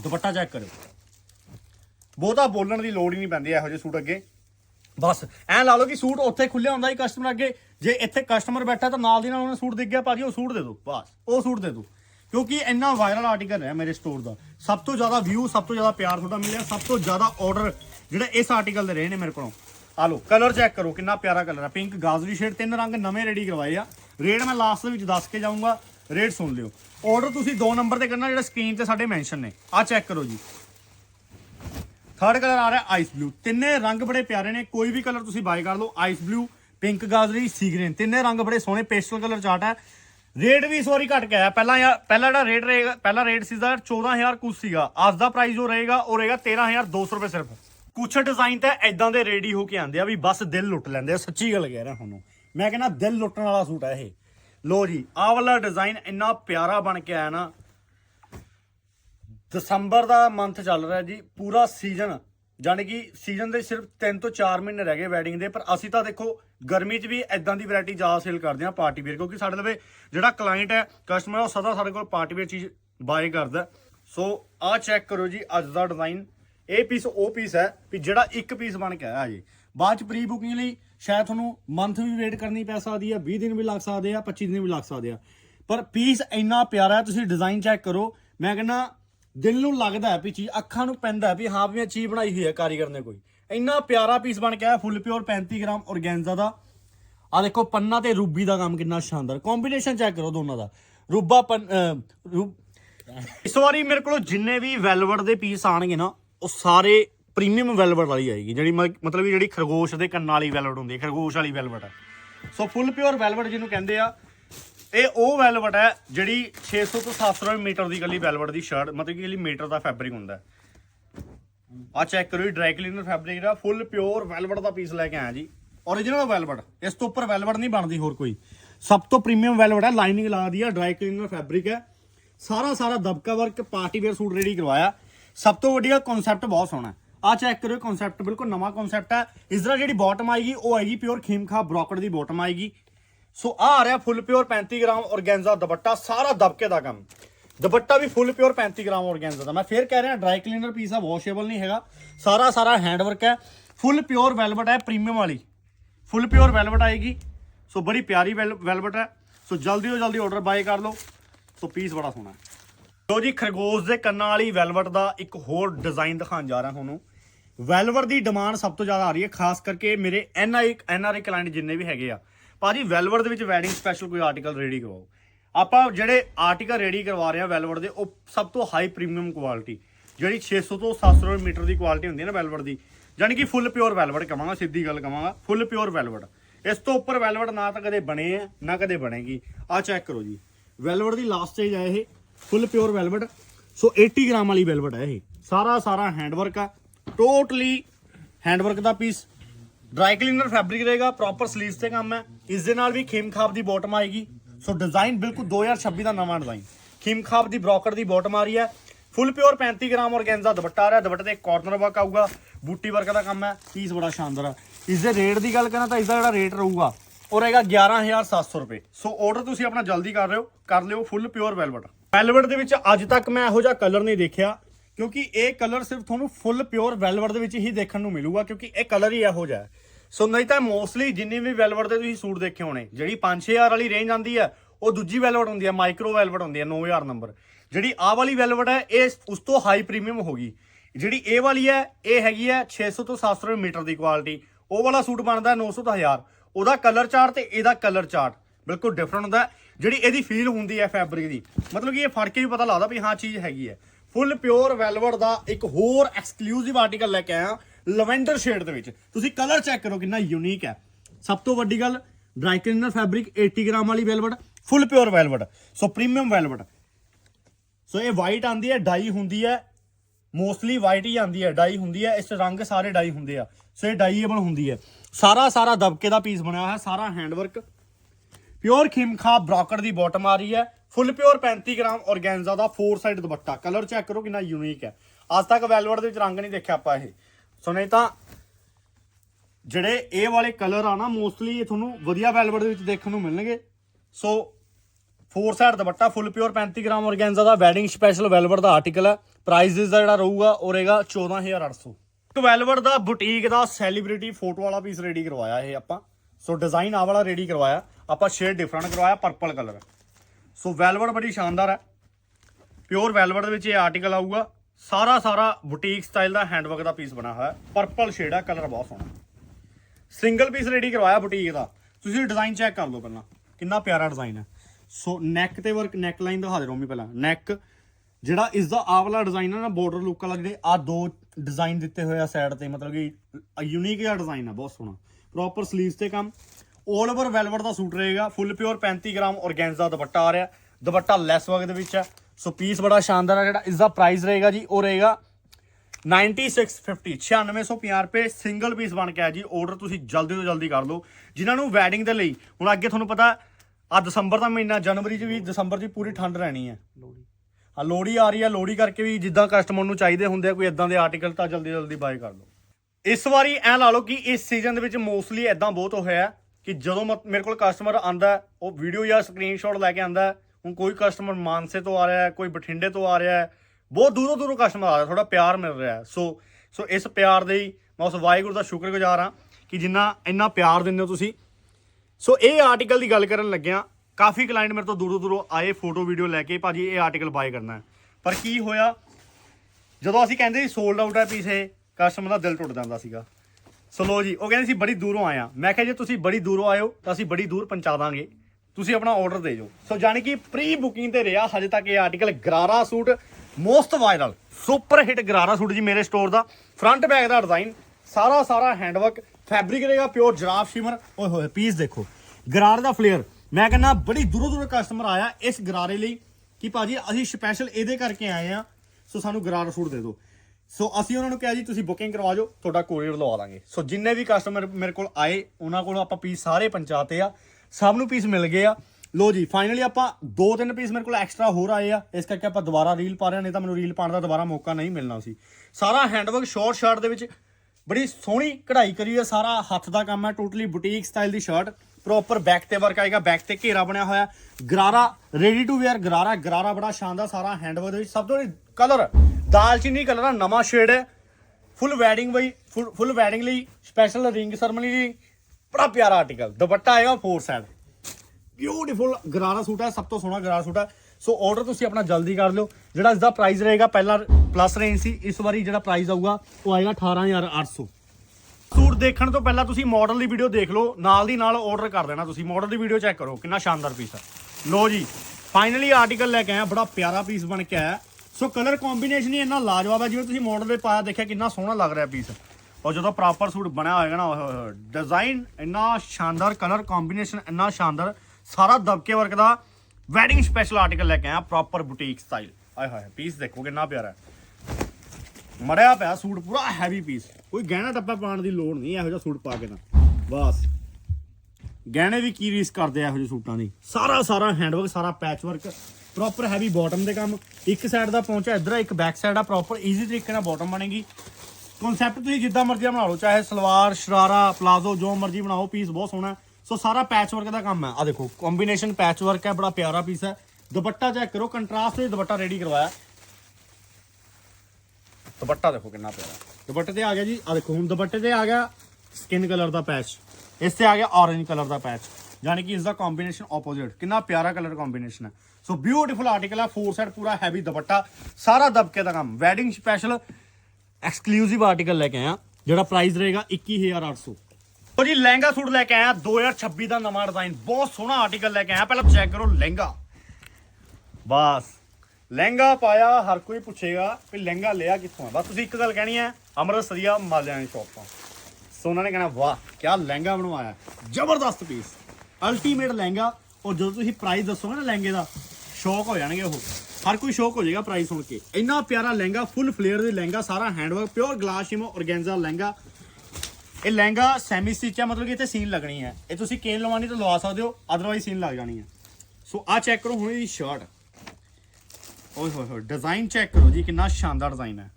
ਦੁਪੱਟਾ ਚੈੱਕ ਕਰੋ ਬਹੁਤਾ ਬੋਲਣ ਦੀ ਲੋੜ ਹੀ ਨਹੀਂ ਪੈਂਦੀ ਇਹੋ ਜਿਹੇ ਸੂਟ ਅੱਗੇ। ਬਸ, ਐਂ ਲਾ ਲਓ ਕਿ ਸੂਟ ਉੱਥੇ ਖੁੱਲਿਆ ਹੁੰਦਾ ਹੀ ਕਸਟਮਰ ਅੱਗੇ। ਜੇ ਇੱਥੇ ਕਸਟਮਰ ਬੈਠਾ ਤਾਂ ਨਾਲ ਦੀ ਨਾਲ ਉਹਨੇ ਸੂਟ ਦਿਖ ਗਿਆ, ਭਾਜੀ ਉਹ ਸੂਟ ਦੇ ਦਿਓ। ਬਸ, ਉਹ ਸੂਟ ਦੇ ਦਿਓ। ਕਿਉਂਕਿ ਇੰਨਾ ਵਾਇਰਲ ਆਰਟੀਕਲ ਹੈ ਮੇਰੇ ਸਟੋਰ ਦਾ। ਸਭ ਤੋਂ ਜ਼ਿਆਦਾ ਵਿਊ ਸਭ ਤੋਂ ਜ਼ਿਆਦਾ ਪਿਆਰ ਤੁਹਾਡਾ ਮਿਲਿਆ, ਸਭ ਤੋਂ ਜ਼ਿਆਦਾ ਆਰਡਰ ਜਿਹੜੇ ਇਸ ਆਰਟੀਕਲ ਦੇ ਰਹੇ ਨੇ ਮੇਰੇ ਕੋਲੋਂ। ਆ ਲਓ ਕਲਰ ਚੈੱਕ ਕਰੋ, ਕਿੰਨਾ ਪਿਆਰਾ ਕਲਰ ਹੈ ਪਿੰਕ ਗਾਜ਼ਰੀ ਸ਼ੇਡ ਤਿੰਨ ਰੰਗ ਨਵੇਂ ਰੈਡੀ ਕਰਵਾਏ ਆ। ਰੇਟ ਮੈਂ ਲਾਸਟ ਦੇ ਵਿੱਚ ਦੱਸ ਕੇ ਜਾਊਂਗਾ। ਰੇਟ ਸੁਣ ਲਿਓ। ਆਰਡਰ ਤੁਸੀਂ ਦੋ ਨੰਬਰ ਤੇ ਕਰਨਾ, ਜਿਹੜਾ ਸਕਰੀਨ ਤੇ ਸਾਡੇ ਮੈਂਸ਼ਨ ਨੇ। ਆ ਚੈੱਕ ਕਰੋ ਜੀ। ਥਰਡ ਕਲਰ ਆ ਰਿਹਾ ਆਈਸ ਬਲੂ ਤਿੰਨੇ ਰੰਗ ਬੜੇ ਪਿਆਰੇ ਨੇ, ਕੋਈ ਵੀ ਕਲਰ ਤੁਸੀਂ ਬਾਈ ਕਰ ਲਓ ਆਈਸ ਬਲੂ ਪਿੰਕ ਗਾਜ਼ਰੀ ਸੀ ਗ੍ਰੀਨ ਤਿੰਨੇ ਰੰਗ ਬੜੇ ਸੋਹਣੇ ਪੇਸਟਲ ਕਲਰ ਚਾਰਟ ਹੈ। ਰੇਟ ਵੀ ਇਸ ਵਾਰੀ ਘਟ ਗਿਆ ਪਹਿਲਾਂ ਯਾਰ, ਪਹਿਲਾ ਜਿਹੜਾ ਰੇਟ ਰਹੇਗਾ, ਪਹਿਲਾ ਰੇਟ ਸੀਗਾ 14000 ਕੁਛ ਸੀਗਾ। ਅੱਜ ਦਾ ਪ੍ਰਾਈਸ ਜੋ ਰਹੇਗਾ, ਉਹ ਰਹੇਗਾ 13200 ਰੁਪਏ ਸਿਰਫ। ਕੁਛ ਡਿਜ਼ਾਈਨ ਤਾਂ ਐਦਾਂ ਦੇ ਰੈਡੀ ਹੋ ਕੇ ਆਉਂਦੇ ਆ ਵੀ ਬਸ ਦਿਲ ਲੁੱਟ ਲੈਂਦੇ ਆ। ਸੱਚੀ ਗੱਲ ਕਹਿ ਰਿਹਾ ਤੁਹਾਨੂੰ। ਮੈਂ ਕਹਿੰਦਾ ਦਿਲ ਲੁੱਟਣ ਵਾਲਾ ਸੂਟ ਹੈ ਇਹ। ਲੋ ਜੀ, ਆਹ ਵਾਲਾ ਡਿਜ਼ਾਈਨ ਇੰਨਾ ਪਿਆਰਾ ਬਣ ਕੇ ਆਇਆ ਨਾ ਦਸੰਬਰ ਦਾ ਮੰਥ ਚੱਲ ਰਿਹਾ ਜੀ, ਪੂਰਾ ਸੀਜ਼ਨ ਜਾਣੀ ਕਿ ਸੀਜ਼ਨ ਦੇ ਸਿਰਫ 3 ਤੋਂ 4 ਮਹੀਨੇ ਰਹਿ ਗਏ ਵੈਡਿੰਗ ਦੇ, ਪਰ ਅਸੀਂ ਤਾਂ ਦੇਖੋ ਗਰਮੀ 'ਚ ਵੀ ਐਦਾਂ ਦੀ ਵੈਰਾਈਟੀ ਜ਼ਿਆਦਾ ਸੇਲ ਕਰਦੇ ਹਾਂ ਪਾਰਟੀ ਵੇਅਰ ਕਿਉਂਕਿ ਸਾਡੇ ਲਵੇ ਜਿਹੜਾ ਕਲਾਇੰਟ ਹੈ ਕਸਟਮਰ ਉਹ ਸਦਾ ਸਾਡੇ ਕੋਲ ਪਾਰਟੀ ਵੇਅਰ ਚੀਜ਼ ਬਾਏ ਕਰਦਾ। ਸੋ ਆਹ ਚੈੱਕ ਕਰੋ ਜੀ ਅੱਜ ਦਾ ਡਿਜ਼ਾਈਨ ਇਹ ਪੀਸ ਉਹ ਪੀਸ ਹੈ ਵੀ ਜਿਹੜਾ ਇੱਕ ਪੀਸ ਬਣ ਕੇ ਆਇਆ ਜੀ। ਬਾਅਦ ਚ ਪ੍ਰੀ ਬੁਕਿੰਗ ਲਈ ਸ਼ਾਇਦ ਤੁਹਾਨੂੰ ਮੰਥ ਵੀ ਵੇਟ ਕਰਨੀ ਪੈ ਸਕਦੀ ਹੈ 20 ਦਿਨ ਵੀ ਲੱਗ ਸਕਦੇ ਆ 25 ਦਿਨ ਵੀ ਲੱਗ ਸਕਦੇ ਆ। ਪਰ ਪੀਸ ਇੰਨਾ ਪਿਆਰਾ ਹੈ, ਤੁਸੀਂ ਡਿਜ਼ਾਈਨ ਚੈੱਕ ਕਰੋ। ਮੈਂ ਕਹਿੰਦਾ ਦਿਲ ਨੂੰ ਲੱਗਦਾ ਹੈ ਵੀ ਚੀਜ਼, ਅੱਖਾਂ ਨੂੰ ਪੈਂਦਾ ਵੀ ਹਾਂ ਵੀ ਇਹ ਚੀਜ਼ ਬਣਾਈ ਹੋਈ ਹੈ ਕਾਰੀਗਰ ਨੇ ਕੋਈ। ਇੰਨਾ ਪਿਆਰਾ ਪੀਸ ਬਣ ਕੇ ਆਇਆ ਫੁੱਲ ਪਿਓਰ 35 ਗ੍ਰਾਮ ਔਰਗੈਂਜ਼ਾ ਦਾ। ਆ ਦੇਖੋ, ਪੰਨਾ ਤੇ ਰੂਬੀ ਦਾ ਕੰਮ ਕਿੰਨਾ ਸ਼ਾਨਦਾਰ। ਕੰਬੀਨੇਸ਼ਨ ਚੈੱਕ ਕਰੋ ਦੋਨਾਂ ਦਾ। ਰੂਬਾ ਪਨ ਇਸ ਵਾਰੀ ਮੇਰੇ ਕੋਲ ਜਿੰਨੇ ਵੀ ਵੈਲਵਟ ਦੇ ਪੀਸ ਆਣਗੇ ਨਾ, ਉਹ ਸਾਰੇ ਪ੍ਰੀਮੀਅਮ ਵੈਲਵਟ ਵਾਲੀ ਆਏਗੀ, ਜਿਹੜੀ ਮ- ਮਤਲਬ ਕਿ ਜਿਹੜੀ ਖਰਗੋਸ਼ ਦੇ ਕੰਨਾਂ ਵਾਲੀ ਵੈਲਵਟ ਹੁੰਦੀ ਹੈ, ਖਰਗੋਸ਼ ਵਾਲੀ ਵੈਲਵਟ ਹੈ ਸੋ ਫੁੱਲ ਪਿਓਰ ਵੈਲਵਟ ਜਿਹਨੂੰ ਕਹਿੰਦੇ ਆ ਇਹ ਉਹ ਵੈਲਵਟ ਹੈ ਜਿਹੜੀ 600 ਤੋਂ 700 ਰੁਪਏ ਮੀਟਰ ਦੀ ਗੱਲੀ ਵੈਲਵਟ ਦੀ ਸ਼ਰਟ ਮਤਲਬ ਕਿ ਜਿਹੜੀ ਮੀਟਰ ਦਾ ਫੈਬਰਿਕ ਹੁੰਦਾ ਹੈ। ਆ ਚੈੱਕ ਕਰੋ ਜੀ ਡਰਾਈ ਕਲੀਨਰ ਫੈਬਰਿਕ ਦਾ ਫੁੱਲ ਪਿਓਰ ਵੈਲਵਟ ਦਾ ਪੀਸ ਲੈ ਕੇ ਆਇਆ ਜੀ। Origignal ਵੈਲਵਟ, ਇਸ ਤੋਂ ਉੱਪਰ ਵੈਲਵਟ ਨਹੀਂ ਬਣਦੀ ਹੋਰ ਕੋਈ। ਸਭ ਤੋਂ ਪ੍ਰੀਮੀਅਮ ਵੈਲਵਟ ਹੈ ਲਾਈਨਿੰਗ ਲਾ ਦੀ ਹੈ ਡਰਾਈ ਕਲੀਨਰ ਫੈਬਰਿਕ ਹੈ। ਸਾਰਾ ਸਾਰਾ ਦਬਕਾ work party wear suit ready ਕਰਵਾਇਆ। ਸਭ ਤੋਂ ਵੱਡੀ ਗੱਲ ਕਨਸੈਪਟ ਬਹੁਤ ਸੋਹਣਾ ਆ ਚੈੱਕ ਕਰੋ ਕਨਸੈਪਟ ਬਿਲਕੁਲ ਨਵਾਂ ਕਨਸੈਪਟ ਹੈ। ਇਸ ਦਾ ਜਿਹੜੀ ਬਾਟਮ ਆਏਗੀ, ਉਹ ਆਏਗੀ ਪਿਓਰ ਖੀਮਖਾ ਬ੍ਰੋਕਟ ਦੀ ਬਾਟਮ ਆਏਗੀ। ਸੋ ਆ ਆ ਰਿਹਾ full pure 35 gram organza dupatta, ਸਾਰਾ ਦਬਕੇ ਦਾ ਕੰਮ। ਦੁਪੱਟਾ ਵੀ ਫੁੱਲ ਪਿਓਰ 35 ਗ੍ਰਾਮ ਔਰਗੈਂਜ਼ਾ ਦਾ। ਮੈਂ ਫੇਰ ਕਹਿ ਰਿਹਾ ਡਰਾਈ ਕਲੀਨਰ ਪੀਸ ਆ ਵਾਸ਼ੇਬਲ ਨਹੀਂ ਹੈਗਾ। ਸਾਰਾ ਸਾਰਾ ਹੈਂਡ ਵਰਕ ਹੈ। ਫੁੱਲ ਪਿਓਰ ਵੈਲਵਟ ਹੈ ਪ੍ਰੀਮੀਅਮ ਵਾਲੀ। ਫੁੱਲ ਪਿਓਰ ਵੈਲਵਟ ਆਏਗੀ। ਸੋ ਬੜੀ ਪਿਆਰੀ ਵੈਲਵਟ ਹੈ। ਸੋ ਜਲਦੀ ਤੋਂ ਜਲਦੀ ਆਰਡਰ ਬਾਏ ਕਰ ਲਓ। ਸੋ ਪੀਸ ਬੜਾ ਸੋਹਣਾ ਹੈ। ਲੋ ਜੀ, ਖਰਗੋਸ਼ ਦੇ ਕੰਨਾਂ ਵਾਲੀ ਵੈਲਵਟ ਦਾ ਇੱਕ ਹੋਰ ਡਿਜ਼ਾਈਨ ਦਿਖਾਉਣ ਜਾ ਰਿਹਾ ਤੁਹਾਨੂੰ। ਵੈਲਵਟ ਦੀ ਡਿਮਾਂਡ ਸਭ ਤੋਂ ਜ਼ਿਆਦਾ ਆ ਰਹੀ ਹੈ, ਖਾਸ ਕਰਕੇ ਮੇਰੇ ਐਨਆਈ ਐਨਆਰਆਈ ਕਲਾਇੰਟ ਜਿੰਨੇ ਵੀ ਹੈਗੇ ਆ। ਭਾਜੀ ਵੈਲਵਟ ਦੇ ਵਿੱਚ ਵੈਡਿੰਗ ਸਪੈਸ਼ਲ ਕੋਈ ਆਰਟੀਕਲ ਰੈਡੀ ਕਰਵਾਓ। ਆਪਾਂ ਜਿਹੜੇ ਆਰਟੀਕਲ ਰੈਡੀ ਕਰਵਾ ਰਹੇ ਆ ਵੈਲਵਟ ਦੇ, ਉਹ ਸਭ ਤੋਂ ਹਾਈ ਪ੍ਰੀਮੀਅਮ ਕੁਆਲਿਟੀ ਜਿਹੜੀ 600 ਤੋਂ 700 ਮੀਟਰ ਦੀ ਕੁਆਲਿਟੀ ਹੁੰਦੀ ਹੈ ਨਾ ਵੈਲਵਟ ਦੀ। ਯਾਨੀ ਕਿ ਫੁੱਲ ਪਿਓਰ ਵੈਲਵਟ ਕਵਾਂਗਾ, ਸਿੱਧੀ ਗੱਲ ਕਵਾਂਗਾ ਫੁੱਲ ਪਿਓਰ ਵੈਲਵਟ। ਇਸ ਤੋਂ ਉੱਪਰ ਵੈਲਵਟ ਨਾ ਤਾਂ ਕਦੇ ਬਣੇ ਆ, ਨਾ ਕਦੇ ਬਣੇਗੀ। ਆ ਚੈੱਕ ਕਰੋ ਜੀ। ਵੈਲਵਟ ਦੀ ਲਾਸਟ ਸਟੇਜ ਹੈ ਇਹ full pure velvet. So 80 gram ਵਾਲੀ ਵੈਲਵਟ ਹੈ ਇਹ। ਸਾਰਾ ਸਾਰਾ ਹੈਂਡਵਰਕ ਆ। ਟੋਟਲੀ ਹੈਂਡਵਰਕ ਦਾ ਪੀਸ ਡਰਾਈ ਕਲੀਨਰ ਫੈਬਰਿਕ ਰਹੇਗਾ ਪ੍ਰੋਪਰ ਸਲੀਵਸ ਤੇ ਕੰਮ ਹੈ। ਇਸ ਦੇ ਨਾਲ ਵੀ ਖਿਮਖਾਬ ਦੀ ਬੋਟਮ ਆਏਗੀ। ਸੋ ਡਿਜ਼ਾਈਨ ਬਿਲਕੁਲ 2026 ਦਾ ਨਵਾਂ ਡਿਜ਼ਾਈਨ ਖਿਮਖਾਬ ਦੀ ਬ੍ਰੋਕਰ ਦੀ ਬੋਟਮ ਆ ਰਹੀ ਹੈ। Full pure 35 gram organza dupatta ਆ ਰਿਹਾ। ਦੁਪੱਟੇ ਤੇ ਕਾਰਨਰ ਵਰਕ ਆਊਗਾ। ਬੂਟੀ ਵਰਕ ਦਾ ਕੰਮ ਹੈ। ਪੀਸ ਬੜਾ ਸ਼ਾਨਦਾਰ ਆ। ਇਸ ਦੇ ਰੇਟ ਦੀ ਗੱਲ ਕਰਾਂ ਤਾਂ ਇਸ ਦਾ ਜਿਹੜਾ ਰੇਟ ਰਹੂਗਾ, ਉਹ ਰਹੇਗਾ 11700 ਰੁਪਏ। ਸੋ ਆਰਡਰ ਤੁਸੀਂ ਆਪਣਾ ਜਲਦੀ ਕਰ ਰਹੇ ਹੋ। ਕਰ ਲਿਓ ਫੁੱਲ ਪਿਓਰ ਵੈਲਵਟ ਵੈਲਵਟ ਦੇ ਵਿੱਚ ਅੱਜ ਤੱਕ ਮੈਂ ਇਹੋ ਜਿਹਾ ਕਲਰ ਨਹੀਂ ਦੇਖਿਆ। ਕਿਉਂਕਿ ਇਹ ਕਲਰ ਸਿਰਫ ਤੁਹਾਨੂੰ ਫੁੱਲ ਪਿਓਰ ਵੈਲਵਟ ਦੇ ਵਿੱਚ ਹੀ ਦੇਖਣ ਨੂੰ ਮਿਲੂਗਾ, ਕਿਉਂਕਿ ਇਹ ਕਲਰ ਹੀ ਇਹੋ ਜਿਹਾ ਸੋ ਨਹੀਂ ਤਾਂ ਮੋਸਟਲੀ ਜਿੰਨੀ ਵੀ ਵੈਲਵਟ ਦੇ ਤੁਸੀਂ ਸੂਟ ਦੇਖੇ ਹੋਣੇ, ਜਿਹੜੀ 5-6000 ਵਾਲੀ ਰੇਂਜ ਆਂਦੀ ਹੈ, ਉਹ ਦੂਜੀ ਵੈਲਵਟ ਹੁੰਦੀ ਹੈ ਮਾਈਕਰੋ ਵੈਲਵਟ ਹੁੰਦੀ ਹੈ 9000 ਨੰਬਰ ਜਿਹੜੀ ਆਹ ਵਾਲੀ ਵੈਲਵਟ ਹੈ, ਇਹ ਉਸ ਤੋਂ ਹਾਈ ਪ੍ਰੀਮੀਅਮ ਹੋਗੀ ਜਿਹੜੀ ਇਹ ਵਾਲੀ ਹੈ, ਇਹ ਹੈਗੀ ਹੈ 600 ਤੋਂ 700 ਮੀਟਰ ਦੀ ਕੁਆਲਿਟੀ ਉਹ ਵਾਲਾ ਸੂਟ ਬਣਦਾ 900 ਤੋਂ 1000 ਉਹਦਾ ਕਲਰ ਚਾਰਟ ਤੇ ਇਹਦਾ ਕਲਰ ਚਾਰਟ ਬਿਲਕੁਲ ਡਿਫਰੈਂਟ ਹੁੰਦਾ। ਜਿਹੜੀ ਇਹਦੀ ਫੀਲ ਹੁੰਦੀ ਹੈ ਫੈਬਰਿਕ ਦੀ। ਮਤਲਬ ਕਿ ਇਹ ਫੜ ਕੇ ਵੀ ਪਤਾ ਲੱਗਦਾ ਵੀ ਹਾਂ, ਚੀਜ਼ ਹੈਗੀ ਹੈ। ਫੁੱਲ ਪਿਓਰ ਵੈਲਵਟ ਦਾ ਇੱਕ ਹੋਰ ਐਕਸਕਲੂਸਿਵ ਆਰਟੀਕਲ ਲੈ ਕੇ ਆਇਆ, ਲਵੈਂਡਰ ਸ਼ੇਡ ਦੇ ਵਿੱਚ। ਤੁਸੀਂ ਕਲਰ ਚੈੱਕ ਕਰੋ ਕਿੰਨਾ ਯੂਨੀਕ ਹੈ। ਸਭ ਤੋਂ ਵੱਡੀ ਗੱਲ ਡਰਾਈ ਕਲੀਨਰ ਫੈਬਰਿਕ 80 ਗ੍ਰਾਮ ਵਾਲੀ velvet, full pure velvet, so premium velvet. So ਇਹ ਵਾਈਟ ਆਂਦੀ ਹੈ ਡਾਈ ਹੁੰਦੀ ਹੈ ਮੋਸਟਲੀ ਵਾਈਟ ਹੀ ਆਂਦੀ ਹੈ ਡਾਈ ਹੁੰਦੀ ਹੈ, ਇਸ ਰੰਗ ਸਾਰੇ ਡਾਈ ਹੁੰਦੇ ਆ। ਸੋ ਇਹ ਡਾਈਏਬਲ ਹੁੰਦੀ ਹੈ। ਸਾਰਾ ਸਾਰਾ ਦਬਕੇ ਦਾ ਪੀਸ ਬਣਿਆ ਹੋਇਆ, ਸਾਰਾ ਹੈਂਡਵਰਕ ਪਿਓਰ ਖਿਮਖਾ ਬ੍ਰੋਕਰ ਦੀ ਬਾਟਮ ਆ ਰਹੀ ਹੈ। ਫੁੱਲ ਪਿਓਰ 35 ਗ੍ਰਾਮ ਔਰਗੈਂਜ਼ਾ ਦਾ four side dupatta. Colour check ਕਰੋ ਕਿੰਨਾ ਯੂਨੀਕ ਹੈ। ਅੱਜ ਤੱਕ ਵੈਲਵਟ ਦੇ ਵਿੱਚ ਰੰਗ ਨਹੀਂ ਦੇਖਿਆ ਆਪਾਂ ਇਹ। ਸੋ ਨਹੀਂ ਤਾਂ ਜਿਹੜੇ ਇਹ ਵਾਲੇ ਕਲਰ ਆ ਨਾ ਮੋਸਟਲੀ ਇਹ ਤੁਹਾਨੂੰ ਵਧੀਆ ਵੈਲਵਟ ਦੇ ਵਿੱਚ ਦੇਖਣ ਨੂੰ ਮਿਲਣਗੇ। So four side dupatta, full pure 35 gram organza ਦਾ ਵੈਡਿੰਗ ਸਪੈਸ਼ਲ ਵੈਲਵਟ ਦਾ ਆਰਟੀਕਲ ਹੈ। ਪ੍ਰਾਈਸ ਇਸ ਦਾ ਜਿਹੜਾ ਰਹੂਗਾ, ਉਹ ਰਹੇਗਾ 14800 ਇੱਕ ਵੈਲਵਟ ਦਾ ਬੁਟੀਕ ਦਾ ਸੈਲੀਬ੍ਰਿਟੀ ਫੋਟੋ ਵਾਲਾ ਪੀਸ ਰੈਡੀ ਕਰਵਾਇਆ ਇਹ ਆਪਾਂ। ਸੋ ਡਿਜ਼ਾਈਨ ਆ ਵਾਲਾ ਰੈਡੀ ਕਰਵਾਇਆ। ਆਪਾਂ ਸ਼ੇਡ ਡਿਫਰੈਂਟ ਕਰਵਾਇਆ ਪਰਪਲ ਕਲਰ ਸੋ ਵੈਲਵਟ ਬੜੀ ਸ਼ਾਨਦਾਰ ਹੈ। ਪਿਓਰ ਵੈਲਵਟ ਦੇ ਵਿੱਚ ਇਹ ਆਰਟੀਕਲ ਆਊਗਾ। ਸਾਰਾ ਸਾਰਾ ਬੁਟੀਕ ਸਟਾਈਲ ਦਾ ਹੈਂਡਵਰਕ ਦਾ ਪੀਸ ਬਣਾ ਹੋਇਆ ਪਰਪਲ ਸ਼ੇਡ ਹੈ ਕਲਰ ਬਹੁਤ ਸੋਹਣਾ। ਸਿੰਗਲ ਪੀਸ ਰੈਡੀ ਕਰਵਾਇਆ ਬੁਟੀਕ ਦਾ। ਤੁਸੀਂ ਡਿਜ਼ਾਈਨ ਚੈੱਕ ਕਰ ਲਓ ਪਹਿਲਾਂ। ਕਿੰਨਾ ਪਿਆਰਾ ਡਿਜ਼ਾਈਨ ਹੈ। ਸੋ ਨੈਕ ਤੇ ਵਰਕ ਨੈਕ ਲਾਈਨ ਦਿਖਾ ਦੇ ਰੋਮੀ ਪਹਿਲਾਂ। ਨੈਕ ਜਿਹੜਾ ਇਸ ਦਾ ਆਹ ਵਾਲਾ ਡਿਜ਼ਾਈਨ ਹੈ ਨਾ ਬਾਰਡਰ ਲੁੱਕ ਵਾਲਾ, ਜਿਹੜੇ ਆ ਦੋ ਡਿਜ਼ਾਈਨ ਦਿੱਤੇ ਹੋਏ ਆ ਸਾਈਡ ਤੇ, ਮਤਲਬ ਕਿ ਯੂਨੀਕ ਜਿਹਾ ਡਿਜ਼ਾਈਨ ਹੈ, ਬਹੁਤ ਸੋਹਣਾ। ਪ੍ਰੋਪਰ ਸਲੀਵਸ ਤੇ ਕੰਮ। 올 ਓਵਰ ਵੈਲਵਟ ਦਾ ਸੂਟ ਰਹੇਗਾ। Full pure 35 gram organza dupatta ਆ ਰਿਹਾ। ਦੁਪੱਟਾ ਲੈਸ ਵਰਕ ਦੇ ਵਿੱਚ ਹੈ। ਸੋ ਪੀਸ ਬੜਾ ਸ਼ਾਨਦਾਰ ਹੈ ਜਿਹੜਾ ਇਸ ਦਾ ਪ੍ਰਾਈਸ ਰਹੇਗਾ ਜੀ ਉਹ ਰਹੇਗਾ 9650 9650 ਰੁਪਏ। ਸਿੰਗਲ ਪੀਸ ਬਣ ਕੇ ਆਇਆ ਜੀ। ਆਰਡਰ ਤੁਸੀਂ ਜਲਦੀ ਤੋਂ ਜਲਦੀ ਕਰ ਲਓ। ਜਿਨ੍ਹਾਂ ਨੂੰ ਵੈਡਿੰਗ ਦੇ ਲਈ ਹੁਣ ਅੱਗੇ ਤੁਹਾਨੂੰ ਪਤਾ ਆ ਦਸੰਬਰ ਦਾ ਮਹੀਨਾ ਜਨਵਰੀ 'ਚ ਵੀ ਦਸੰਬਰ 'ਚ ਪੂਰੀ ਠੰਡ ਰਹਿਣੀ ਹੈ। ਆ ਲੋੜੀ ਆ ਰਹੀ ਹੈ। ਲੋੜੀ ਕਰਕੇ ਵੀ ਜਿੱਦਾਂ ਕਸਟਮਰ ਨੂੰ ਚਾਹੀਦੇ ਹੁੰਦੇ ਆ ਕੋਈ ਇਦਾਂ ਦੇ ਆਰਟੀਕਲ ਤਾਂ ਜਲਦੀ ਜਲਦੀ ਬਾਏ ਕਰ ਲਓ। ਇਸ ਵਾਰੀ ਐ ਲਾ ਲਓ ਕਿ ਇਸ ਸੀਜ਼ਨ ਦੇ ਵਿੱਚ ਮੋਸਟਲੀ ਐਦਾਂ ਬਹੁਤ ਹੋਇਆ। ਕਿ ਜਦੋਂ ਮ- ਮੇਰੇ ਕੋਲ ਕਸਟਮਰ ਆਂਦਾ ਉਹ ਵੀਡੀਓ ਜਾਂ ਸਕਰੀਨਸ਼ਾਟ ਲੈ ਕੇ ਆਂਦਾ ਹੁਣ ਕੋਈ ਕਸਟਮਰ ਮਾਨਸੇ ਤੋਂ ਆ ਰਿਹਾ ਹੈ, ਕੋਈ ਬਠਿੰਡੇ ਤੋਂ ਆ ਰਿਹਾ ਹੈ, ਬਹੁਤ ਦੂਰੋਂ ਦੂਰੋਂ ਕਸਟਮਰ ਆ ਰਿਹਾ ਥੋੜਾ ਪਿਆਰ ਮਿਲ ਰਿਹਾ ਹੈ। ਸੋ ਸੋ ਇਸ ਪਿਆਰ ਦੇ ਹੀ ਮੈਂ ਉਸ ਵਾਹਿਗੁਰੂ ਦਾ ਸ਼ੁਕਰਗੁਜ਼ਾਰ ਹਾਂ ਕਿ ਜਿੰਨਾ ਇੰਨਾ ਪਿਆਰ ਦਿੰਦੇ ਹੋ ਤੁਸੀਂ। ਸੋ ਇਹ ਆਰਟੀਕਲ ਦੀ ਗੱਲ ਕਰਨ ਲੱਗਿਆ, ਕਾਫੀ ਕਲਾਇੰਟ ਮੇਰੇ ਤੋਂ ਦੂਰੋਂ ਦੂਰੋਂ ਆਏ ਫੋਟੋ ਵੀਡੀਓ ਲੈ ਕੇ, ਭਾਜੀ ਇਹ ਆਰਟੀਕਲ ਬਾਏ ਕਰਨਾ ਹੈ। ਪਰ ਕੀ ਹੋਇਆ, ਜਦੋਂ ਅਸੀਂ ਕਹਿੰਦੇ ਸੀ ਸੋਲਡ ਆਊਟ ਹੈ ਪੀਸ ਇਹ ਕਸਟਮਰ ਦਾ ਦਿਲ ਟੁੱਟ ਜਾਂਦਾ ਸੀਗਾ। ਸਲੋ ਜੀ, ਉਹ ਕਹਿੰਦੇ ਸੀ ਬੜੀ ਦੂਰੋਂ ਆਇਆ। ਮੈਂ ਕਿਹਾ ਜੇ ਤੁਸੀਂ ਬੜੀ ਦੂਰੋਂ ਆਇਓ, ਤਾਂ ਅਸੀਂ ਬੜੀ ਦੂਰ ਪਹੁੰਚਾ ਦਾਂਗੇ। ਤੁਸੀਂ ਆਪਣਾ ਆਰਡਰ ਦੇ ਜਾਓ। ਸੋ ਜਾਨੀ ਕਿ ਪ੍ਰੀ ਬੁਕਿੰਗ ਤੇ ਰਿਹਾ ਹਜੇ ਤੱਕ ਇਹ article gharara suit most viral super hit gharara suit ਜੀ ਮੇਰੇ ਸਟੋਰ ਦਾ। ਫਰੰਟ ਬੈਕ ਦਾ ਡਿਜ਼ਾਈਨ ਸਾਰਾ ਸਾਰਾ ਹੈਂਡਵਰਕ ਫੈਬਰਿਕ ਰਹੇਗਾ ਪਿਓਰ ਜਰਾਫ ਸ਼ਿਮਰ। ਓਏ ਹੋਏ ਪੀਸ ਦੇਖੋ। ਗਰਾਰ ਦਾ ਫਲੇਅਰ ਮੈਂ ਕਹਿੰਦਾ ਬੜੀ ਦੂਰੋਂ ਦੂਰੋਂ ਕਸਟਮਰ ਆਇਆ ਇਸ ਗਰਾਰੇ ਲਈ। ਕਿ ਭਾਜੀ, ਅਸੀਂ ਸਪੈਸ਼ਲ ਇਹਦੇ ਕਰਕੇ ਆਏ ਆ, ਸੋ ਸਾਨੂੰ ਗਰਾਰਾ ਸੂਟ ਦੇ ਦਿਓ। ਸੋ ਅਸੀਂ ਉਹਨਾਂ ਨੂੰ ਕਿਹਾ ਜੀ ਤੁਸੀਂ ਬੁਕਿੰਗ ਕਰਵਾ ਜਾਓ ਤੁਹਾਡਾ ਕੋਰੀਅਰ ਲਵਾ ਦਾਂਗੇ। ਸੋ ਜਿੰਨੇ ਵੀ ਕਸਟਮਰ ਮੇਰੇ ਕੋਲ ਆਏ ਉਹਨਾਂ ਕੋਲੋਂ ਆਪਾਂ ਪੀਸ ਸਾਰੇ ਪਹੁੰਚਾਤੇ ਆ। ਸਭ ਨੂੰ ਪੀਸ ਮਿਲ ਗਏ ਆ। ਲੋ ਜੀ ਫਾਈਨਲੀ ਆਪਾਂ ਦੋ ਤਿੰਨ ਪੀਸ ਮੇਰੇ ਕੋਲ ਐਕਸਟਰਾ ਹੋਰ ਆਏ ਆ। ਇਸ ਕਰਕੇ ਆਪਾਂ ਦੁਬਾਰਾ ਰੀਲ ਪਾ ਰਹੇ ਹਾਂ, ਨਹੀਂ ਤਾਂ ਮੈਨੂੰ ਰੀਲ ਪਾਉਣ ਦਾ ਦੁਬਾਰਾ ਮੌਕਾ ਨਹੀਂ ਮਿਲਣਾ ਸੀ। ਸਾਰਾ ਹੈਂਡਵਰਕ ਸ਼ਾਰਟ ਸ਼ਰਟ ਦੇ ਵਿੱਚ ਬੜੀ ਸੋਹਣੀ ਕਢਾਈ ਕਰੀ ਹੈ ਸਾਰਾ ਹੱਥ ਦਾ ਕੰਮ ਹੈ ਟੋਟਲੀ ਬੁਟੀਕ ਸਟਾਈਲ ਦੀ ਸ਼ਰਟ ਪ੍ਰੋਪਰ ਬੈਕ ਤੇ ਵਰਕ ਆਏਗਾ ਬੈਕ ਤੇ ਘੇਰਾ ਬਣਿਆ ਹੋਇਆ। Gharara ready to wear gharara. Gharara ਬੜਾ ਸ਼ਾਨਦਾਰ ਸਾਰਾ ਹੈਂਡਵਰਕ ਦੇ ਵਿੱਚ। ਸਭ ਤੋਂ ਕਲਰ ਦਾਲਚੀਨੀ ਕਲਰ ਦਾ ਨਵਾਂ ਸ਼ੇਡ ਹੈ। ਫੁੱਲ ਵੈਡਿੰਗ ਬਈ ਫੁੱਲ ਵੈਡਿੰਗ ਲਈ ਸਪੈਸ਼ਲ ਰਿੰਗ ਸਰਮਨੀ ਲਈ। ਬੜਾ ਪਿਆਰਾ ਆਰਟੀਕਲ ਦੁਪੱਟਾ ਆਏਗਾ four side beautiful gharara suit ਹੈ, ਸਭ ਤੋਂ ਸੋਹਣਾ ਗਰਾਰਾ ਸੂਟ ਹੈ। ਸੋ ਆਰਡਰ ਤੁਸੀਂ ਆਪਣਾ ਜਲਦੀ ਕਰ ਲਿਓ। ਜਿਹੜਾ ਇਸ ਦਾ ਪ੍ਰਾਈਸ ਰਹੇਗਾ, ਪਹਿਲਾਂ ਪਲੱਸ ਰੇਂਜ ਸੀ, ਇਸ ਵਾਰੀ ਜਿਹੜਾ ਪ੍ਰਾਈਸ ਆਊਗਾ, ਉਹ ਆਏਗਾ 18800 ਸੂਟ ਦੇਖਣ ਤੋਂ ਪਹਿਲਾਂ ਤੁਸੀਂ ਮਾਡਲ ਦੀ ਵੀਡੀਓ ਦੇਖ ਲਓ। ਨਾਲ ਦੀ ਨਾਲ ਆਰਡਰ ਕਰ ਦੇਣਾ ਤੁਸੀਂ। ਮਾਡਲ ਦੀ ਵੀਡੀਓ ਚੈੱਕ ਕਰੋ, ਕਿੰਨਾ ਸ਼ਾਨਦਾਰ ਪੀਸ ਹੈ। ਲੋ ਜੀ ਫਾਈਨਲੀ ਆਰਟੀਕਲ ਲੈ ਕੇ ਆਇਆ। ਬੜਾ ਪਿਆਰਾ ਪੀਸ ਬਣ ਕੇ ਆਇਆ। ਸੋ ਕਲਰ ਕੰਬੀਨੇਸ਼ਨ ਹੀ ਇੰਨਾ ਲਾਜਵਾਬ ਹੈ, ਜਿਵੇਂ ਤੁਸੀਂ ਮਾਡਲ ਦੇ ਪਾਇਆ ਦੇਖਿਆ ਕਿੰਨਾ ਸੋਹਣਾ ਲੱਗ ਰਿਹਾ ਪੀਸ ਔਰ ਜਦੋਂ ਪ੍ਰੋਪਰ ਸੂਟ ਬਣਿਆ ਹੋਏਗਾ ਨਾ ਡਿਜ਼ਾਈਨ ਇੰਨਾ ਸ਼ਾਨਦਾਰ ਕਲਰ ਕੰਬੀਨੇਸ਼ਨ ਇੰਨਾ ਸ਼ਾਨਦਾਰ, ਸਾਰਾ ਦਬਕੇ ਵਰਕ ਦਾ ਵੈਡਿੰਗ ਸਪੈਸ਼ਲ ਆਰਟੀਕਲ ਲੈ ਕੇ ਆਇਆ ਪ੍ਰੋਪਰ ਬੁਟੀਕ ਸਟਾਈਲ ਆਏ ਹਾਏ ਪੀਸ ਦੇਖੋ ਕਿੰਨਾ ਪਿਆਰਾ ਹੈ। ਮੜਿਆ ਪਿਆ ਸੂਟ ਪੂਰਾ ਹੈਵੀ ਪੀਸ ਕੋਈ ਗਹਿਣਾ ਟੱਪਾ ਪਾਉਣ ਦੀ ਲੋੜ ਨਹੀਂ, ਇਹੋ ਜਿਹਾ ਸੂਟ ਪਾ ਕੇ ਤਾਂ ਬਸ। ਗਹਿਣੇ ਵੀ ਕੀ ਰੀਸ ਕਰਦੇ ਆ ਇਹੋ ਜਿਹੇ ਸੂਟਾਂ ਦੀ? ਸਾਰਾ ਸਾਰਾ ਹੈਂਡਵਰਕ ਸਾਰਾ patch work proper heavy bottom ਦੇ ਕੰਮ। ਇੱਕ ਸਾਈਡ ਦਾ ਪਹੁੰਚਾ ਇਧਰ ਇੱਕ ਬੈਕ ਸਾਈਡ ਆ ਪ੍ਰੋਪਰ ਈਜ਼ੀ ਤਰੀਕੇ ਨਾਲ ਬਾਟਮ ਬਣੇਗੀ। ਕਨਸੈਪਟ ਤੁਸੀਂ ਜਿੱਦਾਂ ਮਰਜ਼ੀ ਬਣਾ ਲਓ, ਚਾਹੇ ਸਲਵਾਰ, ਸ਼ਰਾਰਾ ਪਲਾਜ਼ੋ ਜੋ ਮਰਜ਼ੀ ਬਣਾਓ ਪੀਸ ਬਹੁਤ ਸੋਹਣਾ ਹੈ। ਸੋ ਸਾਰਾ ਪੈਚ ਵਰਕ ਦਾ ਕੰਮ ਹੈ। ਆ ਦੇਖੋ ਕੰਬੀਨੇਸ਼ਨ ਪੈਚ ਵਰਕ ਹੈ, ਬੜਾ ਪਿਆਰਾ ਪੀਸ ਹੈ। ਦੁਪੱਟਾ ਚੈੱਕ ਕਰੋ ਕੰਟਰਾਸਟ ਵਿੱਚ ਦੁਪੱਟਾ ਰੈਡੀ ਕਰਵਾਇਆ। ਦੁਪੱਟਾ ਦੇਖੋ ਕਿੰਨਾ ਪਿਆਰਾ। ਦੁਪੱਟੇ ਤੇ ਆ ਗਿਆ ਜੀ ਆ ਦੇਖੋ, ਹੁਣ ਦੁਪੱਟੇ ਤੇ ਆ ਗਿਆ ਸਕਿਨ ਕਲਰ ਦਾ ਪੈਚ ਇਸ ਤੇ ਆ ਗਿਆ orange ਕਲਰ ਦਾ ਪੈਚ ਯਾਨੀ ਕਿ ਇਸ ਦਾ ਕੰਬੀਨੇਸ਼ਨ ਆਪੋਜ਼ਿਟ ਕਿੰਨਾ ਪਿਆਰਾ ਕਲਰ ਕੰਬੀਨੇਸ਼ਨ ਹੈ। ਸੋ ਬਿਊਟੀਫੁਲ ਆਰਟੀਕਲ ਹੈ ਫੋਰ ਸਾਈਡ ਪੂਰਾ ਹੈਵੀ ਦੁਪੱਟਾ। ਸਾਰਾ ਦਬਕੇ ਦਾ ਕੰਮ। ਵੈਡਿੰਗ ਸਪੈਸ਼ਲ ਐਕਸਕਲੂਸਿਵ ਆਰਟੀਕਲ ਲੈ ਕੇ ਆਇਆ। ਜਿਹੜਾ ਪ੍ਰਾਈਸ ਰਹੇਗਾ 21800 ਉਹ ਜੀ ਲਹਿੰਗਾ ਸੂਟ ਲੈ ਕੇ ਆਇਆ 2026 ਦਾ ਨਵਾਂ ਡਿਜ਼ਾਈਨ ਬਹੁਤ ਸੋਹਣਾ ਆਰਟੀਕਲ ਲੈ ਕੇ ਆਇਆ। ਪਹਿਲਾਂ ਚੈੱਕ ਕਰੋ ਲਹਿੰਗਾ। ਬਸ। ਲਹਿੰਗਾ ਪਾਇਆ, ਹਰ ਕੋਈ ਪੁੱਛੇਗਾ ਵੀ ਲਹਿੰਗਾ ਲਿਆ ਕਿੱਥੋਂ ਆ। ਬਸ ਤੁਸੀਂ ਇੱਕ ਗੱਲ ਕਹਿਣੀ ਹੈ ਅੰਮ੍ਰਿਤਸਰੀਆ ਮਾਲਿਆਂ ਦੀ ਸ਼ੌਪ ਤੋਂ। ਸੋ ਉਹਨਾਂ ਨੇ ਕਹਿਣਾ, ਵਾਹ ਕੀ ਲਹਿੰਗਾ ਬਣਵਾਇਆ। ਜ਼ਬਰਦਸਤ ਪੀਸ ਅਲਟੀਮੇਟ ਲਹਿੰਗਾ। ਔਰ ਜਦੋਂ ਤੁਸੀਂ ਪ੍ਰਾਈਸ ਦੱਸੋਗੇ ਨਾ ਲਹਿੰਗੇ ਦਾ ਸ਼ੌਕ ਹੋ ਜਾਣਗੇ ਉਹ। ਹਰ ਕੋਈ ਸ਼ੌਕ ਹੋ ਜਾਏਗਾ ਪ੍ਰਾਈਸ ਸੁਣ ਕੇ। ਇੰਨਾ ਪਿਆਰਾ ਲਹਿੰਗਾ ਫੁੱਲ ਫਲੇਅਰ ਦੇ ਲਹਿੰਗਾ, ਸਾਰਾ ਹੈਂਡਵਰਕ ਪਿਓਰ ਗਲਾਸ ਸ਼ਿਮੋ ਔਰਗੈਂਜ਼ਾ ਲਹਿੰਗਾ। ਇਹ ਲਹਿੰਗਾ ਸੈਮੀ ਸਟਿਚ ਹੈ ਮਤਲਬ ਕਿ ਇੱਥੇ ਸੀਨ ਲੱਗਣੀ ਹੈ। ਇਹ ਤੁਸੀਂ ਕੇਨ ਲਵਾਣੀ ਤਾਂ ਲਵਾ ਸਕਦੇ ਹੋ ਅਦਰਵਾਈਜ਼ ਸੀਨ ਲੱਗ ਜਾਣੀ ਹੈ। ਸੋ ਆ ਚੈੱਕ ਕਰੋ ਹੁਣ ਇਹਦੀ ਸ਼ਰਟ ਓਏ ਹੋਏ ਹੋਏ ਡਿਜ਼ਾਈਨ ਚੈੱਕ ਕਰੋ ਜੀ, ਕਿੰਨਾ ਸ਼ਾਨਦਾਰ ਡਿਜ਼ਾਈਨ ਹੈ।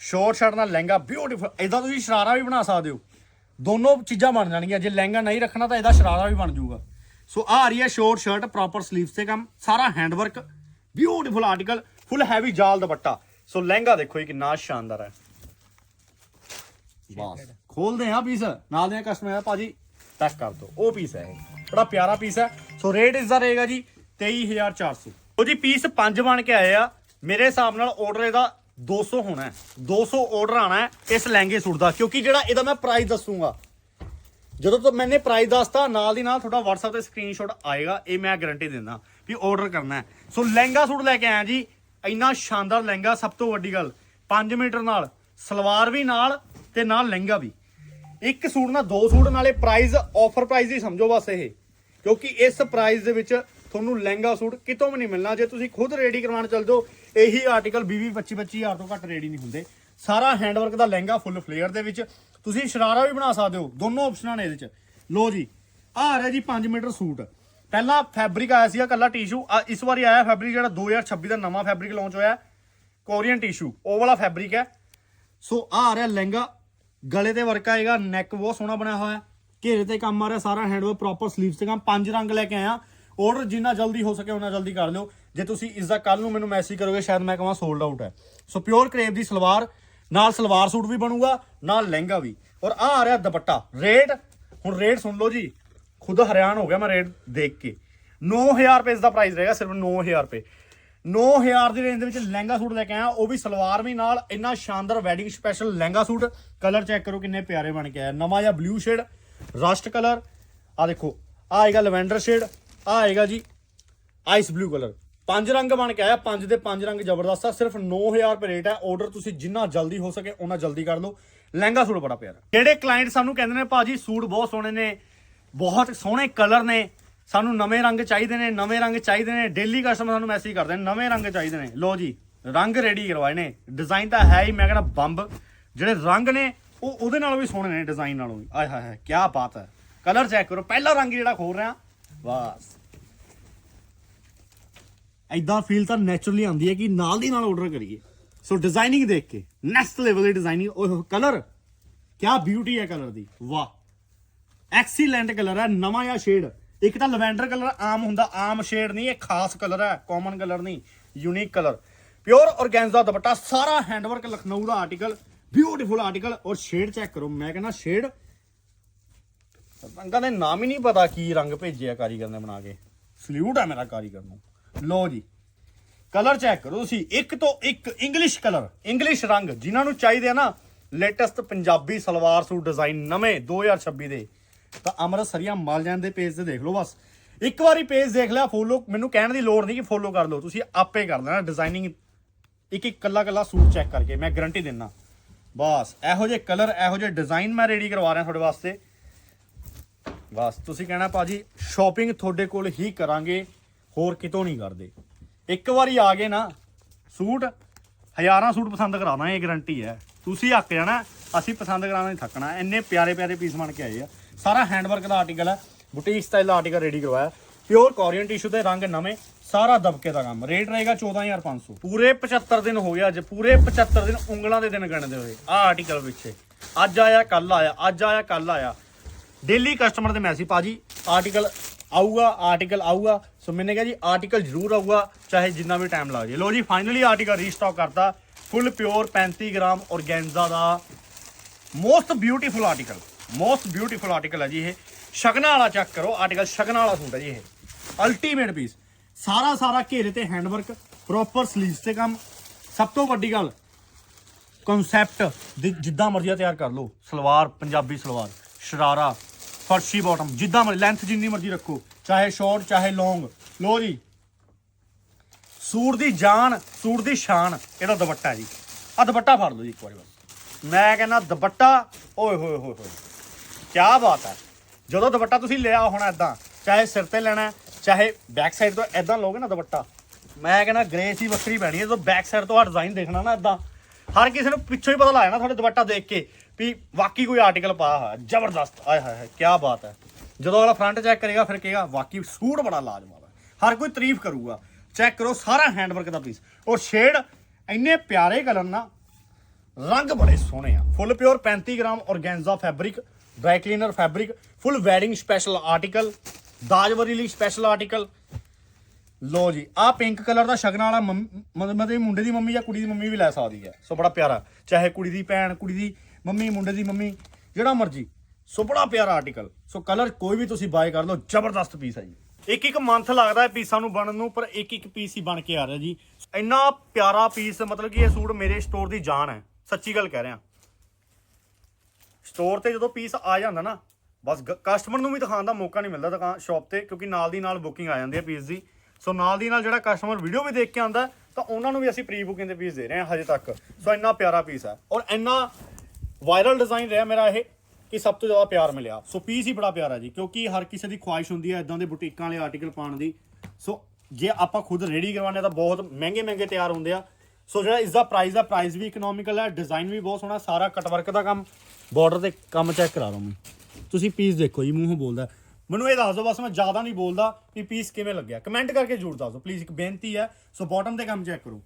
ਸ਼ੋਰਟ ਸ਼ਰਟ ਨਾਲ ਲਹਿੰਗਾ ਬਿਊਟੀਫੁਲ ਇਦਾਂ ਤੁਸੀਂ ਸ਼ਰਾਰਾ ਵੀ ਬਣਾ ਸਕਦੇ ਹੋ। ਦੋਨੋਂ ਚੀਜ਼ਾਂ ਬਣ ਜਾਣਗੀਆਂ, ਜੇ ਲਹਿੰਗਾ ਨਹੀਂ ਰੱਖਣਾ ਤਾਂ ਇਹਦਾ ਸ਼ਰਾਰਾ ਵੀ ਬਣ ਜਾਊਗਾ। ਸੋ ਆ ਰਹੀ ਹੈ ਸ਼ੋਰਟ ਸ਼ਰਟ ਪ੍ਰੋਪਰ ਸਲੀਵਸ ਤੇ ਕੰਮ ਸਾਰਾ hand work beautiful article full heavy ਜਾਲ ਦੁਪੱਟਾ। ਸੋ ਲਹਿੰਗਾ ਦੇਖੋ ਜੀ ਕਿੰਨਾ ਸ਼ਾਨਦਾਰ ਹੈ। ਬਸ ਖੋਲਦੇ ਆ ਪੀਸ ਨਾਲ ਦੇ ਕਸਟਮਰ ਆ ਭਾਜੀ ਪੈਕ ਕਰ ਦੋ ਉਹ ਪੀਸ ਹੈ ਇਹ। ਬੜਾ ਪਿਆਰਾ ਪੀਸ ਹੈ। ਸੋ ਰੇਟ ਇਸ ਦਾ ਰਹੇਗਾ ਜੀ 23400 ਉਹ ਜੀ ਪੀਸ ਪੰਜ ਬਣ ਕੇ ਆਏ ਆ। ਮੇਰੇ ਹਿਸਾਬ ਨਾਲ ਆਰਡਰ ਇਹਦਾ 200 ਹੋਣਾ ਹੈ। 200 ਆਰਡਰ ਆਣਾ ਹੈ ਇਸ ਲਹਿੰਗੇ ਸੂਟ ਦਾ ਕਿਉਂਕਿ ਜਿਹੜਾ ਇਹਦਾ ਮੈਂ ਪ੍ਰਾਈਸ ਦੱਸੂਗਾ ਜਦੋਂ ਤੋਂ ਮੈਨੇ ਪ੍ਰਾਈਸ ਦੱਸਤਾ, ਨਾਲ ਦੀ ਨਾਲ ਤੁਹਾਡਾ WhatsApp ਤੇ ਸਕਰੀਨਸ਼ਾਟ ਆਏਗਾ, ਇਹ ਮੈਂ ਗਾਰੰਟੀ ਦਿੰਦਾ ਵੀ ਆਰਡਰ ਕਰਨਾ ਹੈ। ਸੋ ਲਹਿੰਗਾ ਸੂਟ ਲੈ ਕੇ ਆਇਆ ਜੀ, ਇੰਨਾ ਸ਼ਾਨਦਾਰ ਲਹਿੰਗਾ, ਸਭ ਤੋਂ ਵੱਡੀ ਗੱਲ 5 ਮੀਟਰ ਨਾਲ, ਸਲਵਾਰ ਵੀ ਨਾਲ ਤੇ ਨਾਲ ਲਹਿੰਗਾ ਵੀ। ਇੱਕ ਸੂਟ ਨਾਲ ਦੋ ਸੂਟ ਨਾਲੇ ਪ੍ਰਾਈਸ ਆਫਰ ਪ੍ਰਾਈਸ ਹੀ ਸਮਝੋ ਬਸ ਇਹ। ਕਿਉਂਕਿ ਇਸ ਪ੍ਰਾਈਸ ਦੇ ਵਿੱਚ ਤੁਹਾਨੂੰ ਲਹਿੰਗਾ ਸੂਟ ਕਿਤੋਂ ਵੀ ਨਹੀਂ ਮਿਲਣਾ। ਜੇ ਤੁਸੀਂ ਖੁਦ ਰੈਡੀ ਕਰਵਾਉਣ ਚੱਲ ਜਾਓ, ਇਹੀ ਆਰਟੀਕਲ 20 25 25000 ਤੋਂ ਘੱਟ ਰੈਡੀ ਨਹੀਂ ਹੁੰਦੇ। ਸਾਰਾ ਹੈਂਡਵਰਕ ਦਾ ਲਹਿੰਗਾ ਫੁੱਲ ਫਲੇਅਰ ਦੇ ਵਿੱਚ। ਤੁਸੀਂ ਸ਼ਰਾਰਾ ਵੀ ਬਣਾ ਸਕਦੇ ਹੋ, ਦੋਨੋਂ ਆਪਸ਼ਨਾਂ ਨੇ ਇਹਦੇ ਚ ਲੋ ਜੀ, ਆਹ ਆ ਰਿਹਾ ਜੀ 5 ਮੀਟਰ ਸੂਟ। ਪਹਿਲਾਂ ਫੈਬਰਿਕ ਆਇਆ ਸੀਗਾ ਕੱਲਾ ਟਿਸ਼ੂ ਇਸ ਵਾਰੀ ਆਇਆ ਫੈਬਰਿਕ ਜਿਹੜਾ 2026 ਦਾ ਨਵਾਂ ਫੈਬਰਿਕ ਲਾਂਚ ਹੋਇਆ ਕੋਰੀਅਨ ਟਿਸ਼ੂ ਉਹ ਵਾਲਾ ਫੈਬਰਿਕ ਹੈ। ਸੋ ਆਹ ਆ ਰਿਹਾ ਲਹਿੰਗਾ, ਗਲੇ ਤੇ ਵਰਕ ਆਏਗਾ ਨੈਕ ਬਹੁਤ ਸੋਹਣਾ ਬਣਿਆ ਹੋਇਆ ਘੇਰੇ ਤੇ ਕੰਮ ਆ ਰਿਹਾ, ਸਾਰਾ ਹੈਂਡਵਰਕ ਪ੍ਰੋਪਰ ਸਲੀਵਸ ਤੇ ਕੰਮ। ਪੰਜ ਰੰਗ ਲੈ ਕੇ ਆਇਆ। ਆਰਡਰ ਜਿੰਨਾ ਜਲਦੀ ਹੋ ਸਕੇ ਉਹਨਾਂ ਜਲਦੀ ਕਰ ਲਿਓ। ਜੇ ਤੁਸੀਂ ਇਸ ਦਾ ਕੱਲ ਨੂੰ ਮੈਨੂੰ ਮੈਸੇਜ ਕਰੋਗੇ, ਸ਼ਾਇਦ ਮੈਂ ਕਹਾਂ ਸੋਲਡ ਆਊਟ ਹੈ। ਸੋ ਪਿਓਰ ਕਰੇਪ ਦੀ ਸਲਵਾਰ ਨਾਲ ਸਲਵਾਰ ਸੂਟ ਵੀ ਬਣੂਗਾ, ਨਾਲ ਲਹਿੰਗਾ ਵੀ। ਔਰ ਆ ਆ ਰਿਹਾ ਦੁਪੱਟਾ। ਰੇਟ, ਹੁਣ ਰੇਟ ਸੁਣ ਲਓ ਜੀ। ਖੁਦ ਹੈਰਾਨ ਹੋ ਗਿਆ ਮੈਂ ਰੇਟ ਦੇਖ ਕੇ। 9000 ਰੁਪਏ ਇਸ ਦਾ ਪ੍ਰਾਈਸ ਰਹੇਗਾ, ਸਿਰਫ 9000 ਰੁਪਏ। 9000 ਦੀ ਰੇਂਜ ਦੇ ਵਿੱਚ ਲਹਿੰਗਾ ਸੂਟ ਲੈ ਕੇ ਆਇਆ, ਉਹ ਵੀ ਸਲਵਾਰ ਵੀ ਨਾਲ, ਇੰਨਾ ਸ਼ਾਨਦਾਰ wedding special lehenga suit. Colour check ਕਰੋ ਕਿੰਨੇ ਪਿਆਰੇ ਬਣ ਕੇ ਆਇਆ। ਨਵਾਂ ਜਿਹਾ ਬਲੂ ਸ਼ੇਡ ਰਸਟ ਕਲਰ ਆ ਦੇਖੋ ਆ ਆਏਗਾ ਲਵੈਂਡਰ ਸ਼ੇਡ ਆ ਆਏਗਾ ਜੀ ਆਈਸ ਬਲੂ ਕਲਰ ਪੰਜ ਰੰਗ ਬਣ ਕੇ ਆਇਆ, ਪੰਜ ਦੇ ਪੰਜ ਰੰਗ ਜ਼ਬਰਦਸਤ ਆ, ਸਿਰਫ 9000 ਰੁਪਏ ਰੇਟ ਹੈ ਆਰਡਰ ਤੁਸੀਂ ਜਿੰਨਾ ਜਲਦੀ ਹੋ ਸਕੇ ਉਹਨਾਂ ਜਲਦੀ ਕਰ ਲਓ। ਲਹਿੰਗਾ ਸੂਟ ਬੜਾ ਪਿਆਰਾ। ਜਿਹੜੇ ਕਲਾਇੰਟ ਸਾਨੂੰ ਕਹਿੰਦੇ ਨੇ, ਭਾਜੀ, ਸੂਟ ਬਹੁਤ ਸੋਹਣੇ ਨੇ, ਬਹੁਤ ਸੋਹਣੇ ਕਲਰ ਨੇ, ਸਾਨੂੰ ਨਵੇਂ ਰੰਗ ਚਾਹੀਦੇ ਨੇ, ਨਵੇਂ ਰੰਗ ਚਾਹੀਦੇ ਨੇ ਡੇਲੀ ਕਸਟਮਰ ਸਾਨੂੰ ਮੈਸੇਜ ਕਰਦੇ ਨੇ, ਨਵੇਂ ਰੰਗ ਚਾਹੀਦੇ ਨੇ। ਲੋ ਜੀ, ਰੰਗ ਰੈਡੀ ਕਰਵਾਏ ਨੇ। ਡਿਜ਼ਾਈਨ ਤਾਂ ਹੈ ਹੀ, ਮੈਂ ਕਹਿੰਦਾ ਬੰਬ। ਜਿਹੜੇ ਰੰਗ ਨੇ, ਉਹ ਉਹਦੇ ਨਾਲੋਂ ਵੀ ਸੋਹਣੇ ਨੇ ਡਿਜ਼ਾਈਨ ਨਾਲੋਂ ਵੀ। ਆਏ ਹਾਏ ਹਾਏ ਕੀ ਬਾਤ ਹੈ। ਕਲਰ ਚੈੱਕ ਕਰੋ, ਪਹਿਲਾ ਰੰਗ ਜਿਹੜਾ ਖੋਲ ਰਿਹਾ, ਬਸ। ਐਦਾਂ ਫੀਲ ਤਾਂ ਨੇਚਰਲੀ ਆਉਂਦੀ ਹੈ ਕਿ ਨਾਲ ਦੀ ਨਾਲ ਆਰਡਰ ਕਰੀਏ। ਸੋ ਡਿਜ਼ਾਈਨਿੰਗ ਦੇਖ ਕੇ ਨੈਕਸਟ ਲੈਵਲ ਦੀ ਡਿਜ਼ਾਈਨਿੰਗ ਓਹ ਕਲਰ ਕੀ ਬਿਊਟੀ ਹੈ ਕਲਰ ਦੀ। ਵਾਹ। ਐਕਸੀਲੈਂਟ ਕਲਰ ਹੈ, ਨਵਾਂ ਜਿਹਾ ਸ਼ੇਡ ਇੱਕ ਤਾਂ ਲਵੈਂਡਰ ਕਲਰ ਆਮ ਹੁੰਦਾ, ਆਮ ਸ਼ੇਡ ਨਹੀਂ, ਇਹ ਖਾਸ ਕਲਰ ਹੈ ਕਾਮਨ ਕਲਰ ਨਹੀਂ unique colour pure organza dupatta, ਸਾਰਾ ਹੈਂਡਵਰਕ ਲਖਨਊ ਦਾ ਆਰਟੀਕਲ ਬਿਊਟੀਫੁਲ ਆਰਟੀਕਲ ਔਰ ਸ਼ੇਡ ਚੈੱਕ ਕਰੋ। ਮੈਂ ਕਹਿੰਦਾ ਸ਼ੇਡ ਰੰਗਾਂ ਦੇ ਨਾਮ ਹੀ ਨਹੀਂ ਪਤਾ ਕੀ ਰੰਗ ਭੇਜਿਆ ਕਾਰੀਗਰ ਨੇ ਬਣਾ ਕੇ। ਸਲੂਟ ਹੈ ਮੇਰਾ ਕਾਰੀਗਰ ਨੂੰ। ਲੋ ਜੀ। ਕਲਰ ਚੈੱਕ ਕਰੋ ਤੁਸੀਂ। ਇੱਕ ਤੋਂ ਇੱਕ ਇੰਗਲਿਸ਼ ਕਲਰ ਇੰਗਲਿਸ਼ ਰੰਗ, ਜਿਨ੍ਹਾਂ ਨੂੰ ਚਾਹੀਦੇ ਆ ਨਾ latest Punjabi salwar suit design ਨਵੇਂ 2026 ਦੇ। ਤਾਂ ਅੰਮ੍ਰਿਤਸਰੀਆ ਮਾਲ ਜਾਨ ਦੇ ਪੇਜ ਤੇ ਦੇਖ ਲਓ ਬਸ। ਇੱਕ ਵਾਰੀ ਪੇਜ ਦੇਖ ਲਿਆ ਫੋਲੋ ਮੈਨੂੰ ਕਹਿਣ ਦੀ ਲੋੜ ਨਹੀਂ ਕਿ ਫੋਲੋ ਕਰ ਲਓ। ਤੁਸੀਂ ਆਪੇ ਕਰ ਲੈਣਾ ਡਿਜ਼ਾਈਨਿੰਗ ਇੱਕ ਇੱਕ ਕੱਲਾ ਕੱਲਾ ਸੂਟ ਚੈੱਕ ਕਰਕੇ, ਮੈਂ ਗਾਰੰਟੀ ਦਿੰਨਾ। ਬਸ, ਇਹੋ ਜਿਹੇ ਕਲਰ, ਇਹੋ ਜਿਹੇ ਡਿਜ਼ਾਈਨ ਮੈਂ ਰੈਡੀ ਕਰਵਾ ਰਿਹਾ ਤੁਹਾਡੇ ਵਾਸਤੇ। ਬਸ, ਤੁਸੀਂ ਕਹਿਣਾ ਭਾਜੀ ਸ਼ਾਪਿੰਗ ਤੁਹਾਡੇ ਕੋਲ ਹੀ ਕਰਾਂਗੇ। ਹੋਰ ਕਿਤੋਂ ਨਹੀਂ ਕਰਦੇ। ਇੱਕ ਵਾਰੀ ਆ ਗਏ ਨਾ, ਸੂਟ, ਹਜ਼ਾਰਾਂ ਸੂਟ ਪਸੰਦ ਕਰਾਉਣਾ, ਇਹ ਗਾਰੰਟੀ ਹੈ। ਤੁਸੀਂ ਹੱਕ ਜਾਣਾ, ਅਸੀਂ ਪਸੰਦ ਕਰਾਉਣਾ ਨਹੀਂ ਥੱਕਣਾ। ਇੰਨੇ ਪਿਆਰੇ ਪਿਆਰੇ ਪੀਸ ਬਣ ਕੇ ਆਏ ਆ। ਸਾਰਾ ਹੈਂਡਵਰਕ ਦਾ ਆਰਟੀਕਲ ਹੈ ਬੁਟੀਕ ਸਟਾਈਲ ਦਾ ਆਰਟੀਕਲ ਰੈਡੀ ਕਰਵਾਇਆ। ਪਿਓਰ ਕੋਰੀਅਨ ਟਿਸ਼ੂ ਦੇ ਰੰਗ ਨਵੇਂ, ਸਾਰਾ ਦਬਕੇ ਦਾ ਕੰਮ। ਰੇਟ ਰਹੇਗਾ 14500 ਪੂਰੇ 75 ਦਿਨ ਹੋ ਗਿਆ ਅੱਜ, ਪੂਰੇ 75 ਦਿਨ ਉਂਗਲਾਂ ਦੇ ਦਿਨ ਗਣਦੇ ਹੋਏ। ਆ ਆਰਟੀਕਲ ਪਿੱਛੇ। ਅੱਜ ਆਇਆ ਕੱਲ ਆਇਆ, ਅੱਜ ਆਇਆ ਕੱਲ ਆਇਆ। ਡੇਲੀ ਕਸਟਮਰ ਦੇ ਮੈਸੇਜ ਪਾਜੀ ਆਰਟੀਕਲ ਆਊਗਾ ਆਰਟੀਕਲ ਆਊਗਾ। ਸੋ ਮੈਨੇ ਕਿਹਾ ਜੀ ਆਰਟੀਕਲ ਜ਼ਰੂਰ ਆਊਗਾ, ਚਾਹੇ ਜਿੰਨਾ ਵੀ ਟਾਈਮ ਲੱਗ ਜਾਏ ਲੋ ਜੀ ਫਾਈਨਲੀ ਆਰਟੀਕਲ ਰੀਸਟਾਕ ਕਰਤਾ। ਫੁੱਲ ਪਿਓਰ 35 ਗ੍ਰਾਮ ਔਰਗੈਂਜ਼ਾ ਦਾ most beautiful article most beautiful article ਹੈ ਜੀ ਇਹ। ਸ਼ਗਨਾ ਵਾਲਾ ਚੈੱਕ ਕਰੋ ਆਰਟੀਕਲ ਸ਼ਗਨਾ ਵਾਲਾ ਸੂਟ ਹੈ ਜੀ ਇਹ। ਅਲਟੀਮੇਟ ਪੀਸ ਸਾਰਾ ਸਾਰਾ ਘੇਰੇ ਤੇ ਹੈਂਡਵਰਕ ਪ੍ਰੋਪਰ ਸਲੀਵਸ ਤੇ ਕੰਮ। ਸਭ ਤੋਂ ਵੱਡੀ ਗੱਲ ਕਨਸੈਪਟ ਜਿੱਦਾਂ ਮਰਜ਼ੀ ਤਿਆਰ ਕਰ ਲਓ। ਸਲਵਾਰ, ਪੰਜਾਬੀ ਸਲਵਾਰ, ਸ਼ਰਾਰਾ ਫਰਸ਼ੀ ਬਾਟਮ ਜਿੱਦਾਂ ਮਰਜ਼ੀ ਲੈਂਥ ਜਿੰਨੀ ਮਰਜ਼ੀ ਰੱਖੋ, ਚਾਹੇ ਸ਼ਾਰਟ ਚਾਹੇ ਲੌਂਗ ਲੋ ਜੀ, ਸੂਟ ਦੀ ਜਾਨ, ਸੂਟ ਦੀ ਸ਼ਾਨ, ਇਹਦਾ ਦੁਪੱਟਾ ਹੈ ਜੀ। ਆ ਦੁਪੱਟਾ ਫੜ ਲਓ ਜੀ ਇੱਕ ਵਾਰੀ ਬਸ। ਮੈਂ ਕਹਿੰਦਾ ਦੁਪੱਟਾ, ਓਏ ਹੋਏ ਹੋਏ ਹੋਏ। ਕੀ ਬਾਤ ਹੈ। ਜਦੋਂ ਦੁਪੱਟਾ ਤੁਸੀਂ ਲਿਆ ਹੋਣਾ ਇਦਾਂ ਚਾਹੇ ਸਿਰ ਤੇ ਲੈਣਾ, ਚਾਹੇ ਬੈਕ ਸਾਈਡ ਤੋਂ ਇਦਾਂ ਲੋਗੇ ਨਾ ਦੁਪੱਟਾ, ਮੈਂ ਕਹਿੰਦਾ ਗ੍ਰੇਸ ਹੀ ਵੱਖਰੀ ਪੈਣੀ ਹੈ। ਜਦੋਂ ਬੈਕ ਸਾਈਡ ਤੋਂ ਆ ਡਿਜ਼ਾਈਨ ਦੇਖਣਾ ਨਾ ਇਦਾਂ ਹਰ ਕਿਸੇ ਨੂੰ ਪਿੱਛੋਂ ਹੀ ਪਤਾ ਲੱਗ ਜਾਣਾ ਤੁਹਾਡੇ ਦੁਪੱਟਾ ਦੇਖ ਕੇ ਵੀ ਵਾਕਈ ਕੋਈ ਆਰਟੀਕਲ ਪਾਇਆ ਹੋਇਆ, ਜ਼ਬਰਦਸਤ। ਆਏ ਹਾਏ ਹਾਏ ਕੀ ਬਾਤ ਹੈ। ਜਦੋਂ ਅਗਲਾ ਫਰੰਟ ਚੈੱਕ ਕਰੇਗਾ, ਫਿਰ ਕਹੇਗਾ, ਵਾਕਈ ਸੂਟ ਬੜਾ ਲਾਜਵਾਬ ਹੈ। ਹਰ ਕੋਈ ਤਾਰੀਫ ਕਰੂਗਾ। ਚੈੱਕ ਕਰੋ ਸਾਰਾ ਹੈਂਡਵਰਕ ਦਾ ਪੀਸ ਔਰ ਸ਼ੇਡ ਇੰਨੇ ਪਿਆਰੇ ਕਲਰ ਨਾ ਰੰਗ ਬੜੇ ਸੋਹਣੇ ਆ। Full pure 35 gram organza fabric dry cleaner fabric full wedding special article ਦਾਜਵਰੀ ਲਈ ਸਪੈਸ਼ਲ ਆਰਟੀਕਲ ਲੋ ਜੀ ਆ ਪਿੰਕ ਕਲਰ ਦਾ ਸ਼ਗਨ ਵਾਲਾ ਮੰਮ- ਮਤਲਬ ਮਤਲਬ ਮੁੰਡੇ ਦੀ ਮੰਮੀ ਜਾਂ ਕੁੜੀ ਦੀ ਮੰਮੀ ਵੀ ਲੈ ਸਕਦੀ ਹੈ। ਸੋ ਬੜਾ ਪਿਆਰਾ। ਚਾਹੇ ਕੁੜੀ ਦੀ ਭੈਣ, ਕੁੜੀ ਦੀ ਮੰਮੀ, ਮੁੰਡੇ ਦੀ ਮੰਮੀ, ਜਿਹੜਾ ਮਰਜ਼ੀ। ਸੋ ਬੜਾ ਪਿਆਰਾ ਆਰਟੀਕਲ ਸੋ ਕਲਰ ਕੋਈ ਵੀ ਤੁਸੀਂ ਬਾਏ ਕਰ ਲਓ, ਜ਼ਬਰਦਸਤ ਪੀਸ ਹੈ ਜੀ। ਇੱਕ ਇੱਕ ਮੰਥ ਲੱਗਦਾ ਹੈ ਪੀਸਾਂ ਨੂੰ ਬਣਨ ਨੂੰ, ਪਰ ਇੱਕ ਇੱਕ ਪੀਸ ਹੀ ਬਣ ਕੇ ਆ ਰਿਹਾ ਜੀ। ਇੰਨਾ ਪਿਆਰਾ ਪੀਸ ਮਤਲਬ ਕਿ ਇਹ ਸੂਟ ਮੇਰੇ ਸਟੋਰ ਦੀ ਜਾਨ ਹੈ। ਸੱਚੀ ਗੱਲ ਕਹਿ ਰਿਹਾ। ਸਟੋਰ ਤੇ ਜਦੋਂ ਪੀਸ ਆ ਜਾਂਦਾ ਨਾ, ਬਸ ਕਸਟਮਰ ਨੂੰ ਵੀ ਦਿਖਾਉਣ ਦਾ ਮੌਕਾ ਨਹੀਂ ਮਿਲਦਾ ਦੁਕਾਨ ਸ਼ਾਪ ਤੇ, ਕਿਉਂਕਿ ਨਾਲ ਦੀ ਨਾਲ ਬੁਕਿੰਗ ਆ ਜਾਂਦੀ ਹੈ ਪੀਸ ਦੀ। ਸੋ ਨਾਲ ਦੀ ਨਾਲ ਜਿਹੜਾ ਕਸਟਮਰ ਵੀਡੀਓ ਵੀ ਦੇਖ ਕੇ ਆਉਂਦਾ ਤਾਂ ਉਹਨਾਂ ਨੂੰ ਵੀ ਅਸੀਂ ਪ੍ਰੀ ਬੁਕਿੰਗ ਦੇ ਪੀਸ ਦੇ ਰਹੇ ਹਾਂ ਹਜੇ ਤੱਕ। ਸੋ ਇੰਨਾ ਪਿਆਰਾ ਪੀਸ ਹੈ। ਔਰ ਇੰਨਾ ਵਾਇਰਲ ਡਿਜ਼ਾਈਨ ਰਿਹਾ ਮੇਰਾ ਇਹ ਕਿ ਸਭ ਤੋਂ ਜ਼ਿਆਦਾ ਪਿਆਰ ਮਿਲਿਆ। ਸੋ ਪੀਸ ਹੀ ਬੜਾ ਪਿਆਰਾ ਜੀ, ਕਿਉਂਕਿ ਹਰ ਕਿਸੇ ਦੀ ਖੁਆਇਸ਼ ਹੁੰਦੀ ਹੈ ਇਦਾਂ ਦੇ ਬੁਟੀਕਾਂ ਵਾਲੇ ਆਰਟੀਕਲ ਪਾਉਣ ਦੀ। ਸੋ ਜੇ ਆਪਾਂ ਖੁਦ ਰੈਡੀ ਕਰਵਾਉਂਦੇ ਹਾਂ ਤਾਂ ਬਹੁਤ ਮਹਿੰਗੇ ਮਹਿੰਗੇ ਤਿਆਰ ਹੁੰਦੇ ਆ। ਸੋ ਜਿਹੜਾ ਇਸ ਦਾ ਪ੍ਰਾਈਸ ਦਾ ਪ੍ਰਾਈਸ ਵੀ ਇਕਨੋਮਿਕਲ ਹੈ ਡਿਜ਼ਾਈਨ ਵੀ ਬਹੁਤ ਸੋਹਣਾ, ਸਾਰਾ ਕਟਵਰਕ ਦਾ ਕੰਮ ਬਾਰਡਰ ਤੇ ਕੰਮ ਚੈੱਕ ਕਰਾ ਲਓ ਮੈਂ। ਤੁਸੀਂ ਪੀਸ ਦੇਖੋ ਜੀ, ਮੂੰਹੋਂ ਬੋਲਦਾ। ਮੈਨੂੰ ਇਹ ਦੱਸ ਦਿਓ, ਬਸ ਮੈਂ ਜ਼ਿਆਦਾ ਨਹੀਂ ਬੋਲਦਾ ਕਿ ਪੀਸ ਕਿਵੇਂ ਲੱਗਿਆ। ਕਮੈਂਟ ਕਰਕੇ ਜ਼ਰੂਰ ਦੱਸ ਦਿਓ ਪਲੀਜ਼ ਇੱਕ ਬੇਨਤੀ ਹੈ। ਸੋ ਬਾਟਮ ਤੇ ਕੰਮ ਚੈੱਕ ਕਰੋ।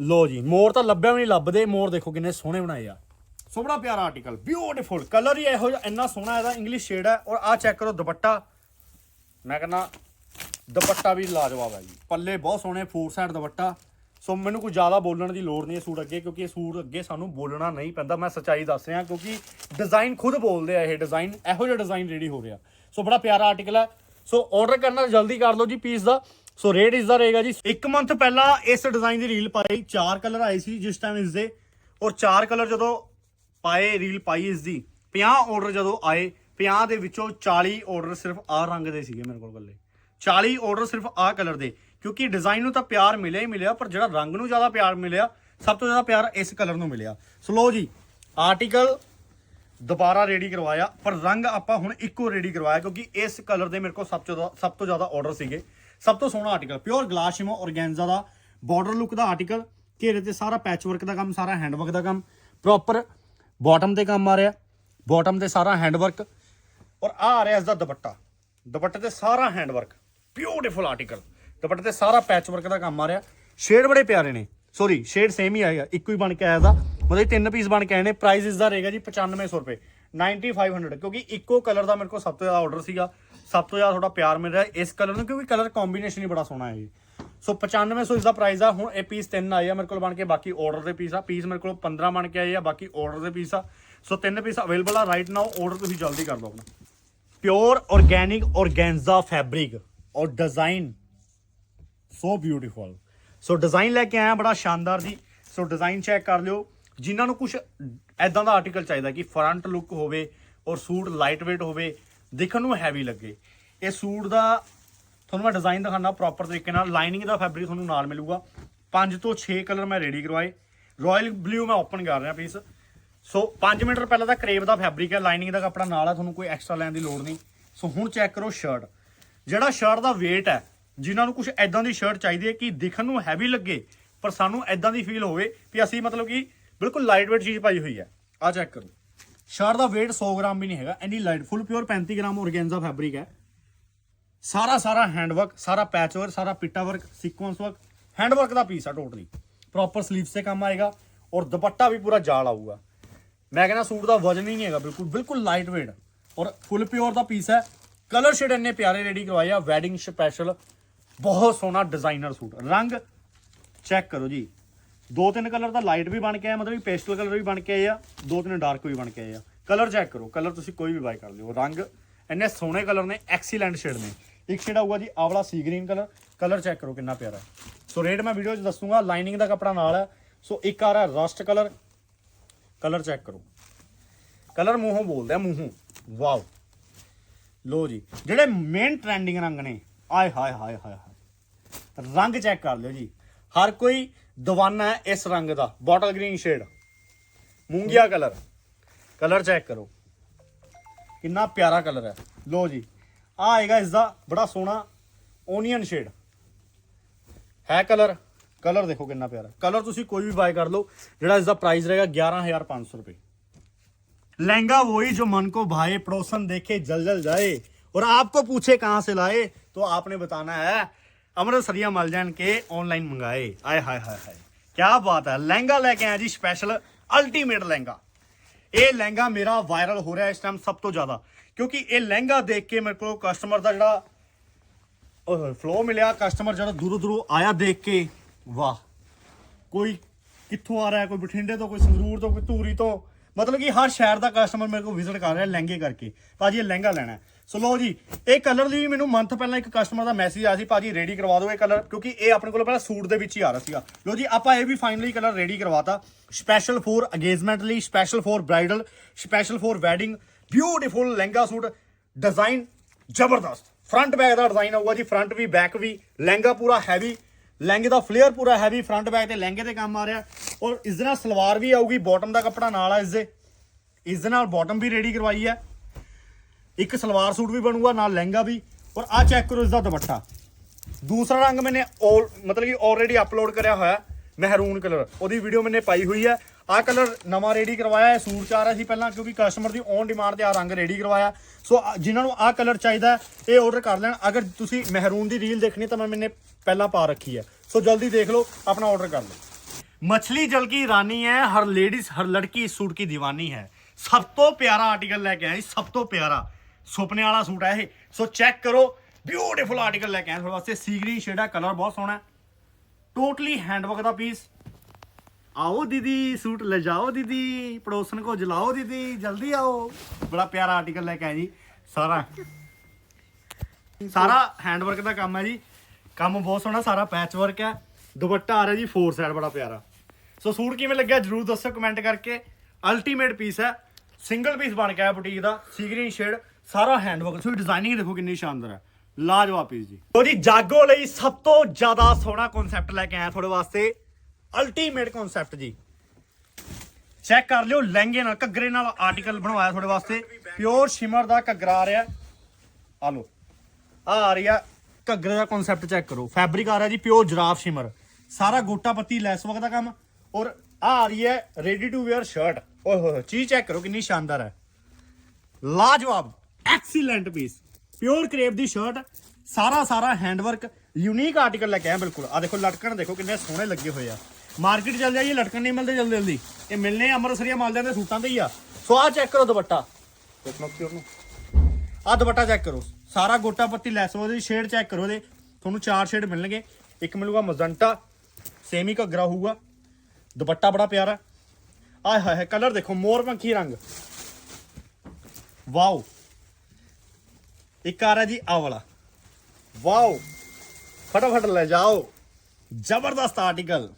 ਲੋ ਜੀ, ਮੋਰ ਤਾਂ ਲੱਭਿਆ ਵੀ ਨਹੀਂ, ਲੱਭਦੇ ਮੋਰ ਦੇਖੋ ਕਿੰਨੇ ਸੋਹਣੇ ਬਣਾਏ ਆ। ਸੋ ਬੜਾ ਪਿਆਰਾ ਆਰਟੀਕਲ ਬਿਊਟੀਫੁਲ ਕਲਰ ਹੀ ਇਹੋ ਜਿਹਾ, ਇੰਨਾ ਸੋਹਣਾ ਇਹਦਾ ਇੰਗਲਿਸ਼ ਸ਼ੇਡ ਹੈ, ਔਰ ਆ ਚੈੱਕ ਕਰੋ, ਦੁਪੱਟਾ। ਮੈਂ ਕਹਿੰਦਾ, ਦੁਪੱਟਾ ਵੀ ਲਾਜਵਾਬ ਹੈ ਜੀ। ਪੱਲੇ ਬਹੁਤ ਸੋਹਣੇ ਫੋਰ ਸਾਈਡ ਦੁਪੱਟਾ। ਸੋ ਮੈਨੂੰ ਕੋਈ ਜ਼ਿਆਦਾ ਬੋਲਣ ਦੀ ਲੋੜ ਨਹੀਂ ਇਹ ਸੂਟ ਅੱਗੇ, ਕਿਉਂਕਿ ਇਹ ਸੂਟ ਅੱਗੇ ਸਾਨੂੰ ਬੋਲਣਾ ਨਹੀਂ ਪੈਂਦਾ। ਮੈਂ ਸੱਚਾਈ ਦੱਸ ਰਿਹਾ, ਕਿਉਂਕਿ ਡਿਜ਼ਾਈਨ ਖੁਦ ਬੋਲਦੇ ਆ ਇਹ ਡਿਜ਼ਾਈਨ ਇਹੋ ਜਿਹਾ ਡਿਜ਼ਾਈਨ ਰੈਡੀ ਹੋ ਰਿਹਾ। ਸੋ ਬੜਾ ਪਿਆਰਾ ਆਰਟੀਕਲ ਹੈ। ਸੋ ਆਰਡਰ ਕਰਨਾ, ਜਲਦੀ ਕਰ ਲਓ ਜੀ ਪੀਸ ਦਾ। ਸੋ ਰੇਟ ਇਸ ਦਾ ਰਹੇਗਾ ਜੀ। ਇੱਕ ਮੰਥ ਪਹਿਲਾਂ ਇਸ ਡਿਜ਼ਾਈਨ ਦੀ ਰੀਲ ਪਾਈ, ਚਾਰ ਕਲਰ ਆਏ ਸੀ ਜਿਸ ਟਾਈਮ ਇਸ ਦੇ ਔਰ ਚਾਰ ਕਲਰ ਜਦੋਂ ਪਾਏ ਰੀਲ ਪਾਈ ਇਸ ਦੀ 50 ਆਰਡਰ ਜਦੋਂ ਆਏ 50 ਦੇ ਵਿੱਚੋਂ 40 ਆਰਡਰ ਸਿਰਫ ਆਹ ਰੰਗ ਦੇ ਸੀਗੇ ਮੇਰੇ ਕੋਲ ਗੱਲੇ। 40 ਆਰਡਰ ਸਿਰਫ ਆਹ ਕਲਰ ਦੇ, ਕਿਉਂਕਿ ਡਿਜ਼ਾਈਨ ਨੂੰ ਤਾਂ ਪਿਆਰ ਮਿਲਿਆ ਹੀ ਮਿਲਿਆ, ਪਰ ਜਿਹੜਾ ਰੰਗ ਨੂੰ ਜ਼ਿਆਦਾ ਪਿਆਰ ਮਿਲਿਆ, ਸਭ ਤੋਂ ਜ਼ਿਆਦਾ ਪਿਆਰ ਇਸ ਕਲਰ ਨੂੰ ਮਿਲਿਆ। ਸੋ ਲੋ ਜੀ ਆਰਟੀਕਲ ਦੁਬਾਰਾ ਰੈਡੀ ਕਰਵਾਇਆ, ਪਰ ਰੰਗ ਆਪਾਂ ਹੁਣ ਇੱਕੋ ਰੈਡੀ ਕਰਵਾਇਆ, ਕਿਉਂਕਿ ਇਸ ਕਲਰ ਦੇ ਮੇਰੇ ਕੋਲ ਸਭ ਤੋਂ ਸਭ ਤੋਂ ਜ਼ਿਆਦਾ ਆਰਡਰ ਸੀਗੇ। ਸਭ ਤੋਂ ਸੋਹਣਾ ਆਰਟੀਕਲ ਪਿਓਰ ਗਲਾਸ ਸ਼ਿਮੋ ਔਰਗੈਂਜ਼ਾ ਦਾ ਬਾਰਡਰ ਲੁੱਕ ਦਾ ਆਰਟੀਕਲ ਘੇਰੇ ਤੇ ਸਾਰਾ ਪੈਚ ਵਰਕ ਦਾ ਕੰਮ, ਸਾਰਾ ਹੈਂਡ ਵਰਕ ਦਾ ਕੰਮ ਪ੍ਰੋਪਰ ਬਾਟਮ ਤੇ ਕੰਮ ਆ ਰਿਹਾ ਬਾਟਮ ਤੇ ਸਾਰਾ ਹੈਂਡ ਵਰਕ ਔਰ ਆ ਆ ਰਿਹਾ ਇਸ ਦਾ ਦੁਪੱਟਾ। ਦੁਪੱਟੇ ਤੇ ਸਾਰਾ ਹੈਂਡ ਵਰਕ ਬਿਊਟੀਫੁਲ ਆਰਟੀਕਲ ਦੁਪੱਟੇ ਤੇ ਸਾਰਾ ਪੈਚ ਵਰਕ ਦਾ ਕੰਮ ਆ ਰਿਹਾ। ਸ਼ੇਡ ਬੜੇ ਪਿਆਰੇ ਨੇ। ਸੌਰੀ ਸ਼ੇਡ ਸੇਮ ਹੀ ਆਏਗਾ ਇੱਕੋ ਹੀ ਬਣ ਕੇ ਆਇਆ ਦਾ ਮਤਲਬ ਤਿੰਨ ਪੀਸ ਬਣ ਕੇ ਆਏ ਨੇ। ਪ੍ਰਾਈਸ ਇਸ ਦਾ ਰਹੇਗਾ ਜੀ 9500 ਰੁਪਏ 9500 ਕਿਉਂਕਿ ਇੱਕੋ ਕਲਰ ਦਾ ਮੇਰੇ ਕੋਲ ਸਭ ਤੋਂ ਜ਼ਿਆਦਾ ਆਰਡਰ ਸੀਗਾ। ਸਭ ਤੋਂ ਜ਼ਿਆਦਾ ਤੁਹਾਡਾ ਪਿਆਰ ਮਿਲ ਰਿਹਾ ਇਸ ਕਲਰ ਨੂੰ, ਕਿਉਂਕਿ ਕਲਰ ਕੰਬੀਨੇਸ਼ਨ ਹੀ ਬੜਾ ਸੋਹਣਾ ਹੈ ਜੀ ਸੋ 9500 ਇਸ ਦਾ ਪ੍ਰਾਈਸ ਆ, ਹੁਣ ਇਹ ਪੀਸ ਤਿੰਨ ਆਏ ਆ ਮੇਰੇ ਕੋਲ ਬਣ ਕੇ, ਬਾਕੀ ਆਰਡਰ ਦੇ ਪੀਸ ਆ। ਪੀਸ ਮੇਰੇ ਕੋਲ 15 ਬਣ ਕੇ ਆਏ ਆ, ਬਾਕੀ ਆਰਡਰ ਦੇ ਪੀਸ ਆ। ਸੋ ਤਿੰਨ ਪੀਸ ਅਵੇਲੇਬਲ ਆ ਰਾਈਟ ਨਾਓ ਆਰਡਰ ਤੁਸੀਂ ਜਲਦੀ ਕਰ ਦਿਓ ਆਪਣਾ। ਪਿਓਰ ਆਰਗੈਨਿਕ ਔਰਗੈਂਜ਼ਾ ਫੈਬਰਿਕ ਔਰ design so beautiful so design ਲੈ ਕੇ ਆਇਆ ਬੜਾ ਸ਼ਾਨਦਾਰ ਜੀ। ਸੋ ਡਿਜ਼ਾਈਨ ਚੈੱਕ ਕਰ ਲਿਓ। ਜਿਨ੍ਹਾਂ ਨੂੰ ਕੁਝ ਐਦਾਂ ਦਾ ਆਰਟੀਕਲ ਚਾਹੀਦਾ ਕਿ ਫਰੰਟ ਲੁੱਕ ਹੋਵੇ ਔਰ ਸੂਟ ਲਾਈਟ weight ਹੋਵੇ ਦੇਖਣ ਨੂੰ ਹੈਵੀ ਲੱਗੇ। ਇਹ ਸੂਟ ਦਾ ਤੁਹਾਨੂੰ ਮੈਂ ਡਿਜ਼ਾਈਨ ਦਿਖਾਣਾ ਪ੍ਰੋਪਰ ਤਰੀਕੇ ਨਾਲ। ਲਾਈਨਿੰਗ ਦਾ ਫੈਬਰਿਕ ਤੁਹਾਨੂੰ ਨਾਲ ਮਿਲੂਗਾ। 5 ਤੋਂ 6 ਕਲਰ ਮੈਂ ਰੈਡੀ ਕਰਵਾਏ। ਰਾਇਲ ਬਲੂ ਮੈਂ ਓਪਨ ਕਰ ਰਿਹਾ ਪੀਸ ਸੋ 5 ਮੀਟਰ ਪਹਿਲਾਂ ਦਾ ਕਰੇਪ ਦਾ ਫੈਬਰਿਕ ਹੈ। ਲਾਈਨਿੰਗ ਦਾ ਕੱਪੜਾ ਨਾਲ ਹੈ ਤੁਹਾਨੂੰ ਕੋਈ ਐਕਸਟਰਾ ਲੈਣ ਦੀ ਲੋੜ ਨਹੀਂ। ਸੋ ਹੁਣ ਚੈੱਕ ਕਰੋ ਸ਼ਰਟ ਜਿਹੜਾ ਸ਼ਰਟ ਦਾ weight ਹੈ, ਜਿਨ੍ਹਾਂ ਨੂੰ ਕੁਝ ਐਦਾਂ ਦੀ ਸ਼ਰਟ ਚਾਹੀਦੀ ਹੈ ਕਿ ਦਿਖਣ ਨੂੰ ਹੈਵੀ ਲੱਗੇ, ਪਰ ਸਾਨੂੰ ਐਦਾਂ ਦੀ ਫੀਲ ਹੋਵੇ ਕਿ ਅਸੀਂ ਮਤਲਬ ਕਿ ਬਿਲਕੁਲ ਲਾਈਟ weight ਚੀਜ਼ ਪਾਈ ਹੋਈ ਹੈ। ਆ ਚੈੱਕ ਕਰੋ। ਸ਼ਰਟ ਦਾ weight 100 ਗ੍ਰਾਮ ਵੀ ਨਹੀਂ ਹੈਗਾ, ਇੰਨੀ light full pure 35 gram organza fabric ਹੈ। ਸਾਰਾ ਸਾਰਾ ਹੈਂਡ ਵਰਕ ਸਾਰਾ ਪੈਚ ਵਰਕ ਸਾਰਾ ਪਿੱਟਾ work sequins work hand work ਦਾ ਪੀਸ ਆ ਟੋਟਲੀ ਪ੍ਰੋਪਰ ਸਲੀਵਸ ਤੇ ਕੰਮ ਆਏਗਾ ਔਰ ਦੁਪੱਟਾ ਵੀ ਪੂਰਾ ਜਾਲ ਆਊਗਾ। ਮੈਂ ਕਹਿੰਦਾ ਸੂਟ ਦਾ ਵਜਨ ਹੀ ਨਹੀਂ ਹੈਗਾ, ਬਿਲਕੁਲ ਬਿਲਕੁਲ ਲਾਈਟ weight ਔਰ ਫੁੱਲ ਪਿਓਰ ਦਾ ਪੀਸ ਹੈ। ਕਲਰ ਸ਼ੇਡ ਇੰਨੇ ਪਿਆਰੇ ਰੈਡੀ ਕਰਵਾਏ ਆ ਵੈਡਿੰਗ ਸਪੈਸ਼ਲ ਬਹੁਤ ਸੋਹਣਾ ਡਿਜ਼ਾਈਨਰ ਸੂਟ। ਰੰਗ ਚੈੱਕ ਕਰੋ ਜੀ। ਦੋ ਤਿੰਨ ਕਲਰ ਦਾ ਲਾਈਟ ਵੀ ਬਣ ਕੇ ਆਇਆ, ਮਤਲਬ ਕਿ ਪੇਸਟਲ ਕਲਰ ਵੀ ਬਣ ਕੇ ਆਏ ਆ, ਦੋ ਤਿੰਨ ਡਾਰਕ ਵੀ ਬਣ ਕੇ ਆਏ ਆ। ਕਲਰ ਚੈੱਕ ਕਰੋ ਕਲਰ ਤੁਸੀਂ ਕੋਈ ਵੀ ਬਾਈ ਕਰ ਲਿਓ। ਰੰਗ ਇੰਨੇ ਸੋਹਣੇ ਕਲਰ ਨੇ ਐਕਸੀਲੈਂਟ ਸ਼ੇਡ ਨੇ। ਇੱਕ ਸ਼ੇਡ ਆਊਗਾ ਜੀ ਆਵਲਾ sea green colour colour check ਕਰੋ ਕਿੰਨਾ ਪਿਆਰਾ ਸੋ ਰੇਟ ਮੈਂ ਵੀਡੀਓ 'ਚ ਦੱਸੂਗਾ ਲਾਈਨਿੰਗ ਦਾ ਕੱਪੜਾ ਨਾਲ ਹੈ। ਸੋ ਇੱਕ ਆ ਰਿਹਾ ਰਸਟ ਕਲਰ ਕਲਰ ਚੈੱਕ ਕਰੋ। ਕਲਰ ਮੂੰਹੋਂ ਬੋਲਦਾ ਮੂੰਹੋਂ। ਵਾਓ ਲੋ ਜੀ, ਜਿਹੜੇ ਮੇਨ ਟ੍ਰੈਂਡਿੰਗ ਰੰਗ ਨੇ, ਆਏ ਹਾਏ ਹਾਏ ਹਾਏ ਹਾਏ। ਰੰਗ ਚੈੱਕ ਕਰ ਲਿਓ ਜੀ। ਹਰ ਕੋਈ दवाना है इस रंग का बॉटल ग्रीन शेड मूंगिया कलर कलर चेक करो। कि प्यारा कलर है। लो जी। आएगा इसका बड़ा सोहना ओनियन शेड है कलर कलर देखो कि प्यारा। कलर तुम कोई भी बाय कर लो जो इसका प्राइस रहेगा ग्यारह हज़ार पाँच सौ रुपये लहंगा वही जो मन को भाए, पड़ोसन देखे जल जल जाए, और आपको पूछे कहाँ से लाए तो आपने बताना है ਅੰਮ੍ਰਿਤਸਰੀਆਂ ਮਲ ਜਾਣ ਕੇ ਆਨਲਾਈਨ ਮੰਗਾਏ। ਆਏ ਹਾਏ ਹਾਏ ਹਾਏ। ਕੀ ਬਾਤ ਹੈ। ਲਹਿੰਗਾ ਲੈ ਕੇ ਆਇਆ ਜੀ ਸਪੈਸ਼ਲ ਅਲਟੀਮੇਟ ਲਹਿੰਗਾ। ਇਹ ਲਹਿੰਗਾ ਮੇਰਾ ਵਾਇਰਲ ਹੋ ਰਿਹਾ ਇਸ ਟਾਈਮ ਸਭ ਤੋਂ ਜ਼ਿਆਦਾ। ਕਿਉਂਕਿ ਇਹ ਲਹਿੰਗਾ ਦੇਖ ਕੇ ਮੇਰੇ ਕੋਲ ਕਸਟਮਰ ਦਾ ਜਿਹੜਾ ਓਏ ਫਲੋ ਮਿਲਿਆ। ਕਸਟਮਰ ਜਿਹੜਾ ਦੂਰੋਂ ਦੂਰੋਂ ਆਇਆ ਦੇਖ ਕੇ, ਵਾਹ। ਕੋਈ ਕਿੱਥੋਂ ਆ ਰਿਹਾ, ਕੋਈ ਬਠਿੰਡੇ ਤੋਂ, ਕੋਈ ਸੰਗਰੂਰ ਤੋਂ, ਕੋਈ ਧੂਰੀ ਤੋਂ। ਮਤਲਬ ਕਿ ਹਰ ਸ਼ਹਿਰ ਦਾ ਕਸਟਮਰ ਮੇਰੇ ਕੋਲ ਵਿਜ਼ਿਟ ਕਰ ਰਿਹਾ ਲਹਿੰਗੇ ਕਰਕੇ। ਭਾਜੀ ਇਹ ਲਹਿੰਗਾ ਲੈਣਾ ਸੋ ਲਓ ਜੀ, ਇਹ ਕਲਰ ਦੀ ਵੀ ਮੈਨੂੰ ਮੰਥ ਪਹਿਲਾਂ ਇੱਕ ਕਸਟਮਰ ਦਾ ਮੈਸੇਜ ਆਇਆ ਸੀ, ਭਾਜੀ ਰੈਡੀ ਕਰਵਾ ਦਿਓ ਇਹ ਕਲਰ ਕਿਉਂਕਿ ਇਹ ਆਪਣੇ ਕੋਲ ਪਹਿਲਾਂ ਸੂਟ ਦੇ ਵਿੱਚ ਹੀ ਆ ਰਿਹਾ ਸੀਗਾ। ਲਓ ਜੀ, ਆਪਾਂ ਇਹ ਵੀ ਫਾਈਨਲੀ ਕਲਰ ਰੈਡੀ ਕਰਵਾਤਾ। ਸਪੈਸ਼ਲ ਫੋਰ ਅਗੇਜਮੈਂਟ ਲਈ special for bridal special for wedding beautiful lehenga suit design ਜ਼ਬਰਦਸਤ। ਫਰੰਟ ਬੈਕ ਦਾ ਡਿਜ਼ਾਈਨ ਆਊਗਾ ਜੀ ਫਰੰਟ ਵੀ ਬੈਕ ਵੀ, ਲਹਿੰਗਾ ਪੂਰਾ ਹੈਵੀ ਲਹਿੰਗੇ ਦਾ ਫਲੇਅਰ ਪੂਰਾ ਹੈਵੀ ਫਰੰਟ ਬੈਕ ਤੇ ਲਹਿੰਗੇ ਤੇ ਕੰਮ ਆ ਰਿਹਾ। ਔਰ ਇਸ ਦੇ ਨਾਲ ਸਲਵਾਰ ਵੀ ਆਊਗੀ ਬਾਟਮ ਦਾ ਕੱਪੜਾ ਨਾਲ ਆ ਇਸ ਦੇ ਇਸ ਦੇ ਨਾਲ ਬਾਟਮ ਵੀ ਰੈਡੀ ਕਰਵਾਈ ਹੈ। ਇੱਕ ਸਲਵਾਰ ਸੂਟ ਵੀ ਬਣੂਗਾ, ਨਾਲ ਲਹਿੰਗਾ ਵੀ। ਔਰ ਆ ਚੈੱਕ ਕਰੋ ਇਸ ਦਾ ਦੁਪੱਟਾ। ਦੂਸਰਾ ਰੰਗ ਮੈਨੇ ਮਤਲਬ ਕਿ ਆਲਰੇਡੀ ਅਪਲੋਡ ਕਰਿਆ ਹੋਇਆ, ਮਹਿਰੂਨ ਕਲਰ ਉਹਦੀ ਵੀਡੀਓ ਮੈਨੇ ਪਾਈ ਹੋਈ ਹੈ। ਆ ਕਲਰ ਨਵਾਂ ਰੈਡੀ ਕਰਵਾਇਆ ਹੈ, ਸੂਟ ਚ ਆ ਰਿਹਾ ਸੀ ਪਹਿਲਾਂ, ਕਿਉਂਕਿ ਕਸਟਮਰ ਦੀ ਔਨ ਡਿਮਾਂਡ ਤੇ ਆ ਰੰਗ ਰੈਡੀ ਕਰਵਾਇਆ। ਸੋ ਜਿਨ੍ਹਾਂ ਨੂੰ ਆ ਕਲਰ ਚਾਹੀਦਾ ਇਹ ਆਰਡਰ ਕਰ ਲੈਣ। ਅਗਰ ਤੁਸੀਂ ਮਹਿਰੂਨ ਦੀ ਰੀਲ ਦੇਖਣੀ ਤਾਂ ਮੈਂ ਮੈਨੇ ਪਹਿਲਾਂ ਪਾ ਰੱਖੀ ਹੈ। ਸੋ ਜਲਦੀ ਦੇਖ ਲਓ, ਆਪਣਾ ਆਰਡਰ ਕਰ ਲਓ। ਮੱਛਲੀ ਜਲ ਕੀ ਰਾਨੀ ਹੈ, ਹਰ ਲੇਡੀਜ਼ ਹਰ ਲੜਕੀ ਇਸ ਸੂਟ ਕੀ دیਵਾਨੀ ਹੈ। ਸਭ ਤੋਂ ਪਿਆਰਾ ਆਰਟੀਕਲ ਲੈ ਕੇ ਆਈ ਸਭ ਤੋਂ ਪਿਆਰਾ। ਸੁਪਨੇ ਵਾਲਾ ਸੂਟ ਹੈ ਇਹ। ਸੋ ਚੈੱਕ ਕਰੋ। ਬਿਊਟੀਫੁਲ ਆਰਟੀਕਲ ਲੈ ਕੇ ਆਏ ਤੁਹਾਡੇ ਵਾਸਤੇ। ਸੀ ਗ੍ਰੀਨ ਸ਼ੇਡ ਹੈ ਕਲਰ ਬਹੁਤ ਸੋਹਣਾ ਟੋਟਲੀ ਹੈਂਡਵਰਕ ਦਾ ਪੀਸ ਆਓ ਦੀਦੀ, ਸੂਟ ਲੈ ਜਾਓ ਦੀਦੀ। ਪੜੋਸਨ ਕੋ ਜਲਾਓ ਦੀਦੀ। ਜਲਦੀ ਆਓ। ਬੜਾ ਪਿਆਰਾ ਆਰਟੀਕਲ ਲੈ ਕੇ ਆਏ ਜੀ। ਸਾਰਾ। ਸਾਰਾ ਹੈਂਡਵਰਕ ਦਾ ਕੰਮ ਹੈ ਜੀ। ਕੰਮ ਬਹੁਤ ਸੋਹਣਾ, ਸਾਰਾ ਪੈਚ ਵਰਕ ਹੈ। ਦੁਪੱਟਾ ਆ ਰਿਹਾ ਜੀ ਫੋਰ ਸਾਈਡ ਬੜਾ ਪਿਆਰਾ। ਸੋ ਸੂਟ ਕਿਵੇਂ ਲੱਗਿਆ ਜਰੂਰ ਦੱਸੋ ਕਮੈਂਟ ਕਰਕੇ। ਅਲਟੀਮੇਟ ਪੀਸ ਹੈ। ਸਿੰਗਲ ਪੀਸ ਬਣ ਕੇ ਆਇਆ ਬੁਟੀਕ ਦਾ। Sea green shade. ਸਾਰਾ ਹੈਂਡਵਰਕ ਤੁਸੀਂ ਡਿਜ਼ਾਈਨਿੰਗ ਦੇਖੋ ਕਿੰਨੀ ਸ਼ਾਨਦਾਰ ਹੈ। ਲਾਜਵਾਬ ਪੀਸ ਜੀ। ਲੋ ਜੀ ਜਾਗੋ ਲਈ ਸਭ ਤੋਂ ਜ਼ਿਆਦਾ ਸੋਹਣਾ ਕਨਸੈਪਟ ਲੈ ਕੇ ਆਇਆ ਤੁਹਾਡੇ ਵਾਸਤੇ। ਅਲਟੀਮੇਟ ਕਨਸੈਪਟ ਜੀ। ਚੈੱਕ ਕਰ ਲਿਓ ਲਹਿੰਗੇ ਨਾਲ ਘੱਗਰੇ ਨਾਲ ਆਰਟੀਕਲ ਬਣਵਾਇਆ ਤੁਹਾਡੇ ਵਾਸਤੇ। ਪਿਓਰ ਸ਼ਿਮਰ ਦਾ ਘੱਗਰਾ ਆ ਰਿਹਾ। ਆ ਲਓ। ਆ ਆ ਰਹੀ ਘੱਗਰੇ ਦਾ ਕਨਸੈਪਟ ਚੈੱਕ ਕਰੋ। ਫੈਬਰਿਕ ਆ ਰਿਹਾ ਜੀ ਪਿਓਰ ਜਰਾਫ ਸ਼ਿਮਰ ਸਾਰਾ ਗੋਟਾ ਪੱਤੀ ਲੈਸ ਵਰਕ ਦਾ ਕੰਮ। ਔਰ ਆ ਆ ਰਹੀ ਹੈ ਰੈਡੀ ਟੂ ਵੇਅਰ ਸ਼ਰਟ ਓਏ ਹੋਏ, ਚੀਜ਼ ਚੈੱਕ ਕਰੋ ਕਿੰਨੀ ਸ਼ਾਨਦਾਰ ਹੈ। ਲਾਜਵਾਬ। ਐਕਸੀਲੈਂਟ ਪੀਸ ਪਿਓਰ ਕਰੇਪ ਦੀ ਸ਼ਰਟ ਸਾਰਾ ਸਾਰਾ ਹੈਂਡਵਰਕ ਯੂਨੀਕ ਆਰਟੀਕਲ ਲੈ ਕੇ ਆਇਆ, ਬਿਲਕੁਲ। ਆ ਦੇਖੋ, ਲਟਕਣ, ਦੇਖੋ ਕਿੰਨੇ ਸੋਹਣੇ ਲੱਗੇ ਹੋਏ ਆ। ਮਾਰਕੀਟ ਚੱਲ ਜਾਈਏ, ਲਟਕਣ ਨਹੀਂ ਮਿਲਦੇ ਜਲਦੀ ਜਲਦੀ। ਇਹ ਮਿਲਨੇ ਅੰਮ੍ਰਿਤਸਰੀਆ ਮਾਲਦਿਆਂ ਦੇ ਸੂਟਾਂ ਤੇ ਹੀ ਆ। ਸੋ ਆ ਚੈੱਕ ਕਰੋ ਦੁਪੱਟਾ। ਦੇਖੋ ਕਿ ਉਹਨੂੰ ਆ ਦੁਪੱਟਾ ਚੈੱਕ ਕਰੋ। ਸਾਰਾ ਗੋਟਾ ਪੱਤੀ ਲੈਸ ਉਹਦੀ ਸ਼ੇਡ ਚੈੱਕ ਕਰੋ ਇਹਦੇ। ਤੁਹਾਨੂੰ ਚਾਰ ਸ਼ੇਡ ਮਿਲਣਗੇ। ਇੱਕ ਮਿਲੂਗਾ ਮਜ਼ੰਟਾ ਸੇਮੀ ਘੱਗਰਾ ਹੋਊਗਾ। ਦੁਪੱਟਾ ਬੜਾ ਪਿਆਰਾ। ਆਏ ਹਾਏ ਹਾਏ ਕਲਰ ਦੇਖੋ, ਮੋਰ ਪੰਖੀ ਰੰਗ। ਵਾਓ ਇੱਕ ਆ ਰਿਹਾ ਜੀ ਆ ਵਾਲਾ। ਵਾਓ, ਫਟਾਫਟ ਲੈ ਜਾਓ। ਜ਼ਬਰਦਸਤ ਆਰਟੀਕਲ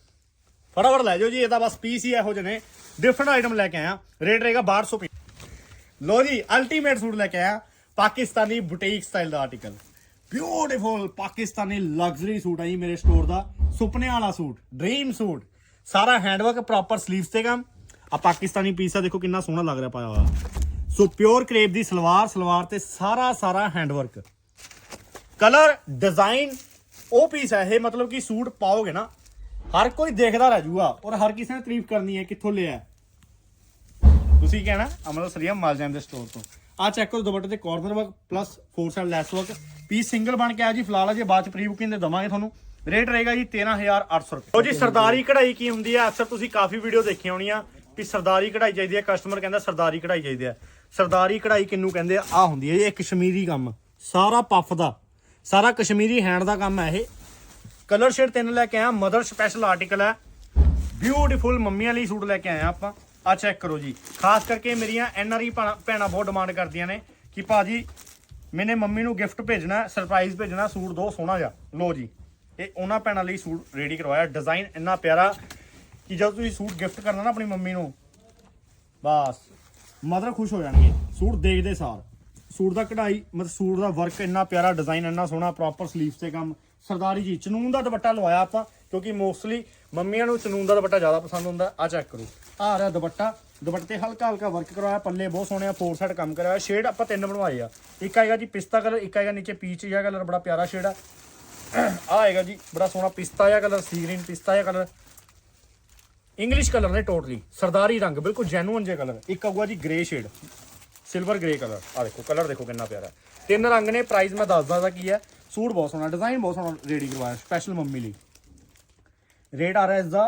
ਫਟਾਫਟ ਲੈ ਜਾਓ ਜੀ, ਇਹ ਤਾਂ ਬਸ ਪੀਸ ਹੀ ਇਹੋ ਜਿਹੇ ਨੇ। ਡਿਫਰੈਂਟ ਆਈਟਮ ਲੈ ਕੇ ਆਇਆ। ਰੇਟ ਰਹੇਗਾ 1200 ਲੋ ਜੀ ਅਲਟੀਮੇਟ ਸੂਟ ਲੈ ਕੇ ਆਇਆ। ਪਾਕਿਸਤਾਨੀ ਬੁਟੀਕ ਸਟਾਈਲ ਦਾ article beautiful Pakistani luxury suit ਆ ਜੀ ਮੇਰੇ ਸਟੋਰ ਦਾ। ਸੁਪਨਿਆਂ ਵਾਲਾ ਸੂਟ ਡ੍ਰੀਮ ਸੂਟ ਸਾਰਾ ਹੈਂਡਵਰਕ ਪ੍ਰੋਪਰ ਸਲੀਵਸ ਤੇ ਕੰਮ। ਆ ਪਾਕਿਸਤਾਨੀ ਪੀਸ ਆ, ਦੇਖੋ ਕਿੰਨਾ ਸੋਹਣਾ ਲੱਗ ਰਿਹਾ ਪਾਇਆ ਹੋਇਆ। ਸੋ ਪਿਓਰ ਕਰੇਪ ਦੀ ਸਲਵਾਰ ਸਲਵਾਰ ਤੇ ਸਾਰਾ ਸਾਰਾ ਹੈਂਡਵਰਕ ਕਲਰ ਡਿਜ਼ਾਈਨ ਉਹ ਪੀਸ ਹੈ ਇਹ, ਮਤਲਬ ਕਿ ਸੂਟ ਪਾਓਗੇ ਨਾ, ਹਰ ਕੋਈ ਦੇਖਦਾ ਰਹਿ ਜਾਊਗਾ ਔਰ ਹਰ ਕਿਸੇ ਨੇ ਤਾਰੀਫ ਕਰਨੀ ਹੈ ਕਿੱਥੋਂ ਲਿਆ ਤੁਸੀਂ ਕਹਿਣਾ? ਅਮਰ ਸਰੀਆ ਮਾਲ ਜਾਂਦੇ ਸਟੋਰ ਤੋਂ। ਆ ਚੈੱਕ ਕਰੋ ਦੁਪੱਟੇ ਤੇ corner work plus four side lace work piece single ਬਣ ਕੇ ਆ ਜੀ, ਫਿਲਹਾਲ ਅਜੇ ਬਾਅਦ ਚ ਪ੍ਰੀ ਬੁਕਿੰਗ ਦੇ ਦਵਾਂਗੇ ਤੁਹਾਨੂੰ। ਰੇਟ ਰਹੇਗਾ ਜੀ 13800 ਰੁਪਏ। ਉਹ ਜੀ, ਸਰਦਾਰੀ ਕਢਾਈ ਕੀ ਹੁੰਦੀ ਹੈ? ਅਕਸਰ ਤੁਸੀਂ ਕਾਫੀ ਵੀਡੀਓ ਦੇਖੀਆਂ ਆ ਵੀ ਸਰਦਾਰੀ ਕਢਾਈ ਚਾਹੀਦੀ ਹੈ। ਕਸਟਮਰ ਕਹਿੰਦਾ ਸਰਦਾਰੀ ਕਢਾਈ ਚਾਹੀਦੀ ਹੈ। ਸਰਦਾਰੀ ਕਢਾਈ ਕਿੰਨੂੰ ਕਹਿੰਦੇ ਆ? ਆ ਹੁੰਦੀ ਹੈ ਇਹ ਕਸ਼ਮੀਰੀ ਕੰਮ। ਸਾਰਾ ਪੱਫ ਦਾ, ਸਾਰਾ ਕਸ਼ਮੀਰੀ ਹੈਂਡ ਦਾ ਕੰਮ ਹੈ ਇਹ। ਕਲਰ ਸ਼ੇਡ ਤਿੰਨ ਲੈ ਕੇ ਆਇਆ, ਮਦਰ ਸਪੈਸ਼ਲ ਆਰਟੀਕਲ ਹੈ। ਬਿਊਟੀਫੁਲ ਮੰਮੀਆਂ ਲਈ ਸੂਟ ਲੈ ਕੇ ਆਇਆ ਆਪਾਂ। ਆ ਚੈੱਕ ਕਰੋ ਜੀ। ਖਾਸ ਕਰਕੇ ਮੇਰੀਆਂ ਐਨ ਆਰ ਐਨਆਰਈ ਭੈਣਾਂ ਬਹੁਤ ਡਿਮਾਂਡ ਕਰਦੀਆਂ ਨੇ ਕਿ ਭਾਜੀ, ਮੈਨੇ ਮੰਮੀ ਨੂੰ ਗਿਫਟ ਭੇਜਣਾ ਸਰਪ੍ਰਾਈਜ਼ ਭੇਜਣਾ ਸੂਟ ਦੋ, ਸੋਹਣਾ ਜਿਹਾ। ਲੋ ਜੀ, ਇਹ ਉਹਨਾਂ ਭੈਣਾਂ ਲਈ ਸੂਟ ਰੈਡੀ ਕਰਵਾਇਆ। ਡਿਜ਼ਾਈਨ ਇੰਨਾ ਪਿਆਰਾ ਕਿ ਜਦੋਂ ਤੁਸੀਂ ਸੂਟ ਗਿਫਟ ਕਰਨਾ ਨਾ ਆਪਣੀ ਮੰਮੀ ਨੂੰ, ਬਸ। ਮਦਰ ਖੁਸ਼ ਹੋ ਜਾਣਗੇ। ਸੂਟ ਦੇਖਦੇ ਸਾਰ। ਸੂਟ ਦਾ ਕਢਾਈ, ਮਤਲਬ ਸੂਟ ਦਾ ਵਰਕ ਇੰਨਾ ਪਿਆਰਾ ਡਿਜ਼ਾਈਨ ਇੰਨਾ ਸੋਹਣਾ ਪ੍ਰੋਪਰ ਸਲੀਵਸ ਤੇ ਕੰਮ। ਸਰਦਾਰੀ ਜੀ, ਚਨੂਨ ਦਾ ਦੁਪੱਟਾ ਲਵਾਇਆ ਆਪਾਂ, ਕਿਉਂਕਿ ਮੋਸਟਲੀ ਮੰਮੀਆਂ ਨੂੰ ਚਨੂਨ ਦਾ ਦੁਪੱਟਾ ਜ਼ਿਆਦਾ ਪਸੰਦ ਹੁੰਦਾ ਆ ਚੈੱਕ ਕਰੋ। ਆ ਰਿਹਾ ਦੁਪੱਟਾ। ਦੁਪੱਟੇ ਤੇ ਹਲਕਾ ਹਲਕਾ ਵਰਕ ਕਰਵਾਇਆ, ਪੱਲੇ ਬਹੁਤ ਸੋਹਣੇ ਆ ਫੋਰ ਸਾਈਡ ਕੰਮ ਕਰਾਇਆ। ਸ਼ੇਡ ਆਪਾਂ ਤਿੰਨ ਬਣਵਾਏ ਆ। ਇੱਕ ਆਏਗਾ ਜੀ ਪਿਸਤਾ ਕਲਰ ਇੱਕ ਆਏਗਾ ਨੀਚੇ ਪੀਚ ਜਿਹਾ ਕਲਰ ਬੜਾ ਪਿਆਰਾ ਸ਼ੇਡ ਆ। ਆ ਆਏਗਾ ਜੀ, ਬੜਾ ਸੋਹਣਾ ਪਿਸਤਾ ਜਿਹਾ ਕਲਰ ਸੀ ਗ੍ਰੀਨ ਪਿਸਤਾ ਜਿਹਾ ਕਲਰ ਇੰਗਲਿਸ਼ ਕਲਰ ਨੇ ਟੋਟਲੀ ਸਰਦਾਰੀ ਰੰਗ, ਬਿਲਕੁਲ ਜੈਨੂਇਨ ਜਿਹਾ ਕਲਰ ਇੱਕ ਆਊਗਾ ਜੀ grey shade silver grey colour ਆ ਦੇਖੋ ਕਲਰ ਦੇਖੋ ਕਿੰਨਾ ਪਿਆਰਾ ਹੈ। ਤਿੰਨ ਰੰਗ ਨੇ ਪ੍ਰਾਈਸ ਮੈਂ ਦੱਸਦਾ ਦਾ ਕੀ ਹੈ। ਸੂਟ ਬਹੁਤ ਸੋਹਣਾ ਡਿਜ਼ਾਈਨ ਬਹੁਤ ਸੋਹਣਾ ਰੈਡੀ ਕਰਵਾਇਆ ਸਪੈਸ਼ਲ ਮੰਮੀ ਲਈ। ਰੇਟ ਆ ਰਿਹਾ ਇਸ ਦਾ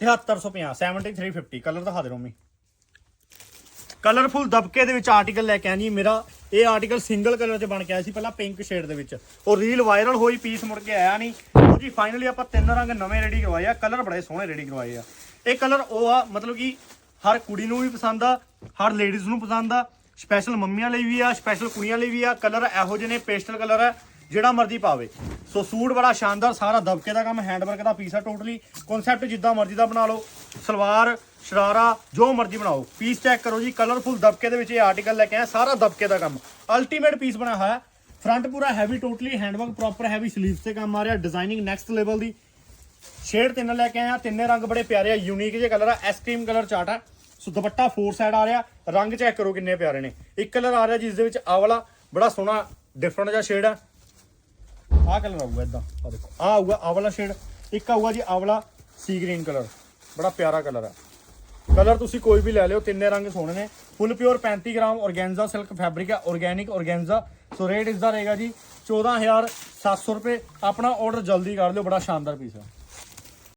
7350 7350 ਕਲਰ ਦਿਖਾ ਦੇ ਰੋਮੀ ਕਲਰਫੁਲ ਦਬਕੇ ਦੇ ਵਿੱਚ ਆਰਟੀਕਲ ਲੈ ਕੇ ਆਇਆ ਜੀ। ਮੇਰਾ ਇਹ ਆਰਟੀਕਲ ਸਿੰਗਲ ਕਲਰ 'ਚ ਬਣ ਕੇ ਆਇਆ ਸੀ, ਪਹਿਲਾਂ ਪਿੰਕ ਸ਼ੇਡ ਦੇ ਵਿੱਚ। ਉਹ ਰੀਲ ਵਾਇਰਲ ਹੋਈ ਪੀਸ ਮੁੜ ਕੇ ਆਇਆ ਨਹੀਂ। ਉਹ ਜੀ ਫਾਈਨਲੀ ਆਪਾਂ ਤਿੰਨ ਰੰਗ ਨਵੇਂ ਰੈਡੀ ਕਰਵਾਏ ਆ। ਕਲਰ ਬੜੇ ਸੋਹਣੇ ਰੈਡੀ ਕਰਵਾਏ ਆ। ਇਹ ਕਲਰ ਉਹ ਆ, ਮਤਲਬ ਕਿ ਹਰ ਕੁੜੀ ਨੂੰ ਵੀ ਪਸੰਦ ਆ, ਹਰ ਲੇਡੀਜ਼ ਨੂੰ ਪਸੰਦ ਆ ਸਪੈਸ਼ਲ ਮੰਮੀਆਂ ਲਈ ਵੀ ਆ ਸਪੈਸ਼ਲ ਕੁੜੀਆਂ ਲਈ ਵੀ ਆ, ਕਲਰ ਇਹੋ ਜਿਹੇ ਨੇ ਪੇਸਟਲ ਕਲਰ ਆ, ਜਿਹੜਾ ਮਰਜ਼ੀ ਪਾਵੇ। ਸੋ ਸੂਟ ਬੜਾ ਸ਼ਾਨਦਾਰ, ਸਾਰਾ ਦਬਕੇ ਦਾ ਕੰਮ ਹੈਂਡਵਰਕ ਦਾ ਪੀਸ ਆ ਟੋਟਲੀ ਕਨਸੈਪਟ ਜਿੱਦਾਂ ਮਰਜ਼ੀ ਦਾ ਬਣਾ ਲਓ, ਸਲਵਾਰ, ਸ਼ਰਾਰਾ, ਜੋ ਮਰਜ਼ੀ ਬਣਾਓ ਪੀਸ ਚੈੱਕ ਕਰੋ ਜੀ ਕਲਰਫੁਲ ਦਬਕੇ ਦੇ ਵਿੱਚ ਇਹ ਆਰਟੀਕਲ ਲੈ ਕੇ ਆਇਆ, ਸਾਰਾ ਦਬਕੇ ਦਾ ਕੰਮ। ਅਲਟੀਮੇਟ ਪੀਸ ਬਣਾਇਆ ਹੋਇਆ ਫਰੰਟ ਪੂਰਾ heavy totally handwork proper heavy sleeves ਤੇ ਕੰਮ ਆ ਰਿਹਾ ਡਿਜ਼ਾਈਨਿੰਗ ਨੈਕਸਟ ਲੈਵਲ ਦੀ। ਸ਼ੇਡ ਤਿੰਨ ਲੈ ਕੇ ਆਇਆ, ਤਿੰਨੇ ਰੰਗ ਬੜੇ ਪਿਆਰੇ ਆ ਯੂਨੀਕ ਜਿਹੇ ਕਲਰ ਆ ਆਈਸਕ੍ਰੀਮ ਕਲਰ ਚਾਰਟ ਆ। ਸੋ ਦੁਪੱਟਾ ਫੋਰ ਸਾਈਡ ਆ ਰਿਹਾ, ਰੰਗ ਚੈੱਕ ਕਰੋ ਕਿੰਨੇ ਪਿਆਰੇ ਨੇ। ਇੱਕ ਕਲਰ ਆ ਰਿਹਾ ਜਿਸ ਦੇ ਵਿੱਚ ਆਹ ਵਾਲਾ, ਬੜਾ ਸੋਹਣਾ ਡਿਫਰੈਂਟ ਜਿਹਾ ਸ਼ੇਡ ਆ। ਆਹ ਕਲਰ ਆਊਗਾ ਇਦਾਂ ਆ ਦੇਖੋ, ਆਹ ਆਊਗਾ ਆਹ ਵਾਲਾ ਸ਼ੇਡ ਇੱਕ ਆਊਗਾ ਜੀ ਆਹ ਵਾਲਾ ਸੀ ਗ੍ਰੀਨ ਕਲਰ ਬੜਾ ਪਿਆਰਾ ਕਲਰ ਆ। ਕਲਰ ਤੁਸੀਂ ਕੋਈ ਵੀ ਲੈ ਲਿਓ, ਤਿੰਨੇ ਰੰਗ ਸੋਹਣੇ ਨੇ। Full pure 35 gram organza silk fabric ਹੈ ਔਰਗੈਨਿਕ ਔਰਗੈਂਜ਼ਾ ਸੋ ਰੇਟ ਇਸ ਦਾ ਰਹੇਗਾ ਜੀ 14700 ਰੁਪਏ। ਆਪਣਾ ਆਰਡਰ ਜਲਦੀ ਕਰ ਲਿਓ, ਬੜਾ ਸ਼ਾਨਦਾਰ ਪੀਸ ਹੈ